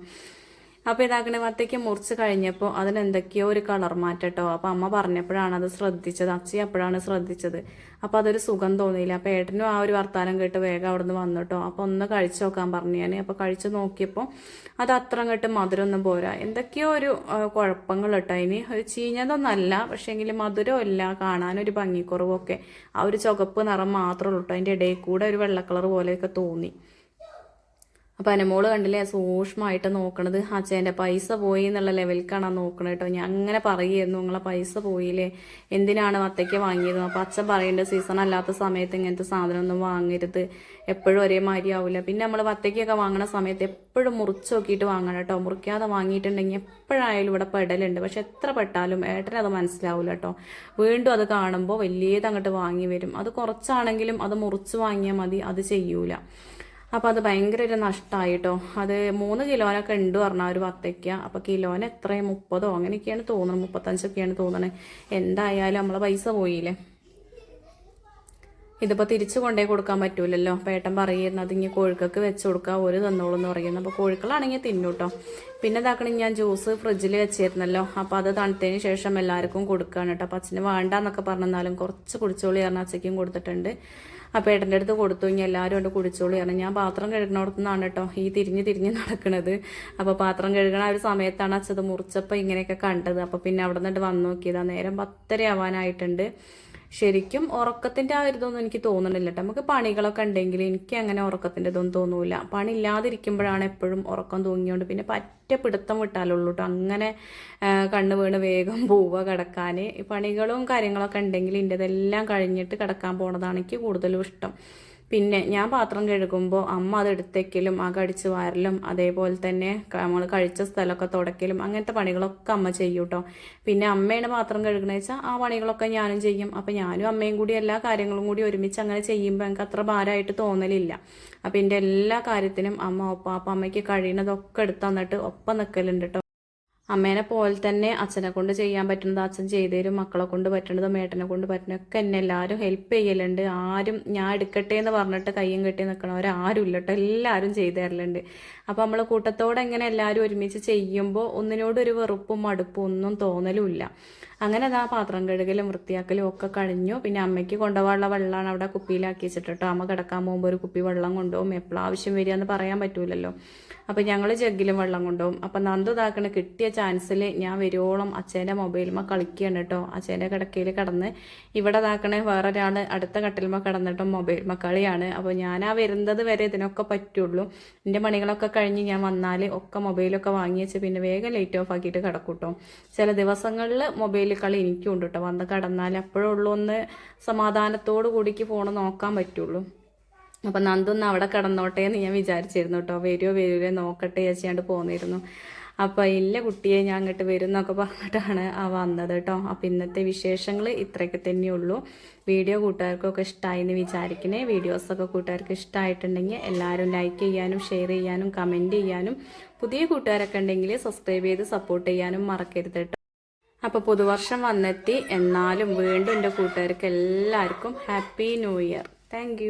അപ്പോൾ ഇതാക്കണ വത്തയ്ക്ക് മുറിച്ച് കഴിഞ്ഞപ്പോൾ അതിനെന്തൊക്കെയോ ഒരു കളർ മാറ്റട്ടോ. അപ്പോൾ അമ്മ പറഞ്ഞപ്പോഴാണ് അത് ശ്രദ്ധിച്ചത്. അച്ഛൻ അപ്പോഴാണ് ശ്രദ്ധിച്ചത്. അപ്പോൾ അതൊരു സുഖം തോന്നിയില്ല. അപ്പോൾ ഏട്ടനും ആ ഒരു വർത്താനം കേട്ട് വേഗം അവിടെ നിന്ന് വന്നിട്ടോ. അപ്പോൾ ഒന്ന് കഴിച്ചു നോക്കാൻ പറഞ്ഞു ഞാൻ അപ്പോൾ കഴിച്ചു നോക്കിയപ്പോൾ അത് അത്ര അങ്ങോട്ട് മധുരമൊന്നും പോരാ. എന്തൊക്കെയോ ഒരു കുഴപ്പങ്ങൾ കേട്ടോ അതിന് ഒരു ചീഞ്ഞതൊന്നല്ല. പക്ഷേങ്കിൽ മധുരമില്ല കാണാനൊരു ഭംഗിക്കുറവൊക്കെ. ആ ഒരു ചുവപ്പ് നിറം മാത്രമേ ഉള്ളൂ കേട്ടോ അതിന്റെ ഇടയിൽ കൂടെ ഒരു വെള്ള കളർ പോലെയൊക്കെ തോന്നി. അപ്പോൾ മോൾ കണ്ടില്ലേ സൂക്ഷ്മമായിട്ട് നോക്കണത്. അച്ഛന്റെ പൈസ പോയി എന്നുള്ള ലെവലിലേക്കാണ് നോക്കണത് കേട്ടോ ഞാൻ അങ്ങനെ പറയുമായിരുന്നു നിങ്ങളെ പൈസ പോയില്ലേ? എന്തിനാണ് അത്തയ്ക്ക് വാങ്ങിയത്? അപ്പോൾ അച്ഛൻ പറയേണ്ട സീസൺ അല്ലാത്ത സമയത്ത് ഇങ്ങനത്തെ സാധനമൊന്നും വാങ്ങരുത്. എപ്പോഴും ഒരേ മാതിരി ആവില്ല പിന്നെ നമ്മൾ വത്തയ്ക്കൊക്കെ വാങ്ങണ സമയത്ത് എപ്പോഴും മുറിച്ച് നോക്കിയിട്ട് വാങ്ങണം കേട്ടോ മുറിക്കാതെ വാങ്ങിയിട്ടുണ്ടെങ്കിൽ എപ്പോഴായാലും ഇവിടെ പെടലുണ്ട്. പക്ഷെ എത്ര പെട്ടാലും ഏട്ടനത് മനസ്സിലാവില്ല കേട്ടോ വീണ്ടും അത് കാണുമ്പോൾ വലിയത് അങ്ങോട്ട് വാങ്ങി വരും. അത് കുറച്ചാണെങ്കിലും അത് മുറിച്ച് വാങ്ങിയാൽ മതി അത് ചെയ്യൂല. അപ്പോൾ അത് ഭയങ്കര ഒരു നഷ്ടമായിട്ടോ അത് മൂന്ന് കിലോനൊക്കെ ഉണ്ട് പറഞ്ഞാൽ ഒരു വത്തയ്ക്ക. അപ്പോൾ കിലോന് എത്ര മുപ്പതോ? അങ്ങനെയൊക്കെയാണ് തോന്നുന്നത് മുപ്പത്തഞ്ചൊക്കെയാണ് തോന്നുന്നത് എന്തായാലും നമ്മളെ പൈസ പോയില്ലേ? ഇതിപ്പോൾ തിരിച്ചു കൊണ്ടേ കൊടുക്കാൻ പറ്റൂലല്ലോ. പേട്ടൻ പറയുന്നത് ഇങ്ങനെ കോഴിക്കൊക്കെ വെച്ച് കൊടുക്കുക ഒരു തന്നോളൂ എന്ന് പറയുന്നത് അപ്പോൾ കോഴിക്കളാണെങ്കിൽ തിന്നൂട്ടോ. പിന്നെ ഇതാക്കണം ഞാൻ ജ്യൂസ് ഫ്രിഡ്ജിൽ വെച്ചിരുന്നല്ലോ. അപ്പോൾ അത് തണുത്തതിന് ശേഷം എല്ലാവർക്കും കൊടുക്കുകയാണ് കേട്ടോ. അപ്പം അച്ഛന് വേണ്ടെന്നൊക്കെ പറഞ്ഞാലും കുറച്ച് കുടിച്ചോളി പറഞ്ഞ അച്ഛയ്ക്കും കൊടുത്തിട്ടുണ്ട്. അപ്പോൾ ഏട്ടന്റെ അടുത്ത് കൊടുത്തു ഇനി എല്ലാവരും കൊണ്ട് കുടിച്ചോളൂ കാരണം ഞാൻ പാത്രം കഴുകണോടത്തുനിന്നാണ് കേട്ടോ ഈ തിരിഞ്ഞ് തിരിഞ്ഞ് നടക്കുന്നത് അപ്പോൾ പാത്രം കഴുകണ ഒരു സമയത്താണ് അച്ഛത് മുറിച്ചപ്പോൾ ഇങ്ങനെയൊക്കെ കണ്ടത്. അപ്പോൾ പിന്നെ അവിടെ നിന്നിട്ട് വന്നു നോക്കിയതാണ് നേരം പത്തര ആവാനായിട്ടുണ്ട്. ശരിക്കും ഉറക്കത്തിന്റെ ആ ഒരിതൊന്നും എനിക്ക് തോന്നണില്ല നമുക്ക് പണികളൊക്കെ ഉണ്ടെങ്കിൽ എനിക്ക് അങ്ങനെ ഉറക്കത്തിന്റെ ഇതൊന്നും തോന്നൂല. പണി ഇല്ലാതിരിക്കുമ്പോഴാണ് എപ്പോഴും ഉറക്കം തൂങ്ങിയോണ്ട് പിന്നെ പറ്റ പിടുത്തം വിട്ടാലുള്ളൂ കേട്ടോ അങ്ങനെ കണ്ണ് വീണ് വേഗം <laughs> പോവുക കിടക്കാൻ പണികളും കാര്യങ്ങളൊക്കെ ഉണ്ടെങ്കിൽ ഇന്റെതെല്ലാം കഴിഞ്ഞിട്ട് കിടക്കാൻ പോണതാണ് എനിക്ക് കൂടുതലും ഇഷ്ടം. പിന്നെ ഞാൻ പാത്രം കഴുകുമ്പോൾ അമ്മ അത് എടുത്തേക്കലും ആ കടിച്ച് വാരലും അതേപോലെ തന്നെ നമ്മൾ കഴിച്ച സ്ഥലമൊക്കെ തുടക്കലും അങ്ങനത്തെ പണികളൊക്കെ അമ്മ ചെയ്യും കേട്ടോ പിന്നെ അമ്മയാണ് പാത്രം കഴുകണമെന്ന് വെച്ചാൽ ആ പണികളൊക്കെ ഞാനും ചെയ്യും. അപ്പം ഞാനും അമ്മയും കൂടി എല്ലാ കാര്യങ്ങളും കൂടി ഒരുമിച്ച് അങ്ങനെ ചെയ്യുമ്പോൾ എനിക്ക് അത്ര ഭാരമായിട്ട് തോന്നലില്ല. അപ്പം എന്റെ എല്ലാ കാര്യത്തിനും അമ്മ ഒപ്പം അപ്പം അമ്മയ്ക്ക് കഴിയുന്നതൊക്കെ എടുത്തു തന്നിട്ട് ഒപ്പം നിൽക്കലുണ്ട് കേട്ടോ അമ്മേനെ പോലെ തന്നെ അച്ഛനെ കൊണ്ട് ചെയ്യാൻ പറ്റുന്നത് അച്ഛൻ ചെയ്തു തരും മക്കളെ കൊണ്ട് പറ്റുന്നത് മേട്ടനെ കൊണ്ട് പറ്റുന്നതൊക്കെ എന്നെ എല്ലാവരും ഹെൽപ്പ് ചെയ്യലുണ്ട്. ആരും ഞാൻ എടുക്കട്ടെ എന്ന് പറഞ്ഞിട്ട് കയ്യും കെട്ടി നിൽക്കണവരാരും ഇല്ലട്ടോ എല്ലാവരും ചെയ്തു തരലുണ്ട്. അപ്പോൾ നമ്മൾ കൂട്ടത്തോടെ എങ്ങനെ എല്ലാവരും ഒരുമിച്ച് ചെയ്യുമ്പോൾ ഒന്നിനോടൊരു വെറുപ്പും മടുപ്പും ഒന്നും തോന്നലുമില്ല. അങ്ങനെ അതാ പാത്രം കഴുകലും വൃത്തിയാക്കലും ഒക്കെ കഴിഞ്ഞു. പിന്നെ അമ്മയ്ക്ക് കൊണ്ടുപോകാനുള്ള വെള്ളമാണ് അവിടെ കുപ്പിയിലാക്കി വെച്ചിട്ട് അമ്മ കിടക്കാൻ പോകുമ്പോൾ ഒരു കുപ്പി വെള്ളം കൊണ്ടുപോകും. എപ്പോഴും ആവശ്യം വരിക എന്ന് പറയാൻ പറ്റൂലല്ലോ. അപ്പോൾ ഞങ്ങൾ ജഗ്ഗിലും വെള്ളം കൊണ്ടുപോകും. അപ്പം നന്ദു ഇതാക്കണ കിട്ടിയ ചാൻസിൽ ഞാൻ വരുവോളം അച്ഛന്റെ മൊബൈലുമ്മ കളിക്കുകയാണ് കേട്ടോ. അച്ഛന്റെ കിടക്കയിൽ കിടന്ന് ഇവിടെ ഇതാക്കണേ വേറെ ഒരാൾ അടുത്ത കട്ടിലുമ്മ കിടന്നിട്ടും മൊബൈലുമ്മ കളിയാണ്. അപ്പോൾ ഞാൻ ആ വരുന്നത് വരെ ഇതിനൊക്കെ പറ്റുള്ളൂ. എന്റെ പണികളൊക്കെ കഴിഞ്ഞ് ഞാൻ വന്നാൽ ഒക്കെ മൊബൈലൊക്കെ വാങ്ങി വെച്ച് പിന്നെ വേഗം ലൈറ്റ് ഓഫ് ആക്കിയിട്ട് കിടക്കൂട്ടോ ചില ദിവസങ്ങളിൽ മൊബൈൽ കളി എനിക്കും ഉണ്ട് കേട്ടോ വന്ന് കിടന്നാൽ അപ്പോഴുള്ളൂ ഒന്ന് സമാധാനത്തോടു കൂടിക്ക് ഫോൺ നോക്കാൻ പറ്റുള്ളൂ. അപ്പം നന്ദൊന്ന് അവിടെ കിടന്നോട്ടെ എന്ന് ഞാൻ വിചാരിച്ചിരുന്നു കേട്ടോ വരുമോ വരുമോ നോക്കട്ടെ ചേച്ചിയാണ്ട് പോന്നിരുന്നു. അപ്പോൾ ഇല്ല കുട്ടിയെ ഞാൻ അങ്ങോട്ട് വരും എന്നൊക്കെ പറഞ്ഞിട്ടാണ് ആ വന്നത് കേട്ടോ അപ്പോൾ ഇന്നത്തെ വിശേഷങ്ങൾ ഇത്രയൊക്കെ തന്നെയുള്ളൂ. വീഡിയോ കൂട്ടുകാർക്കൊക്കെ ഇഷ്ടമായി എന്ന് വിചാരിക്കണേ. വീഡിയോസൊക്കെ കൂട്ടുകാർക്ക് ഇഷ്ടമായിട്ടുണ്ടെങ്കിൽ എല്ലാവരും ലൈക്ക് ചെയ്യാനും ഷെയർ ചെയ്യാനും കമന്റ് ചെയ്യാനും പുതിയ കൂട്ടുകാരൊക്കെ ഉണ്ടെങ്കിൽ സബ്സ്ക്രൈബ് ചെയ്ത് സപ്പോർട്ട് ചെയ്യാനും മറക്കരുത് കേട്ടോ അപ്പോൾ പുതുവർഷം വന്നെത്തി. എന്നാലും വീണ്ടും എന്റെ കൂട്ടുകാർക്ക് എല്ലാവർക്കും ഹാപ്പി ന്യൂ ഇയർ താങ്ക്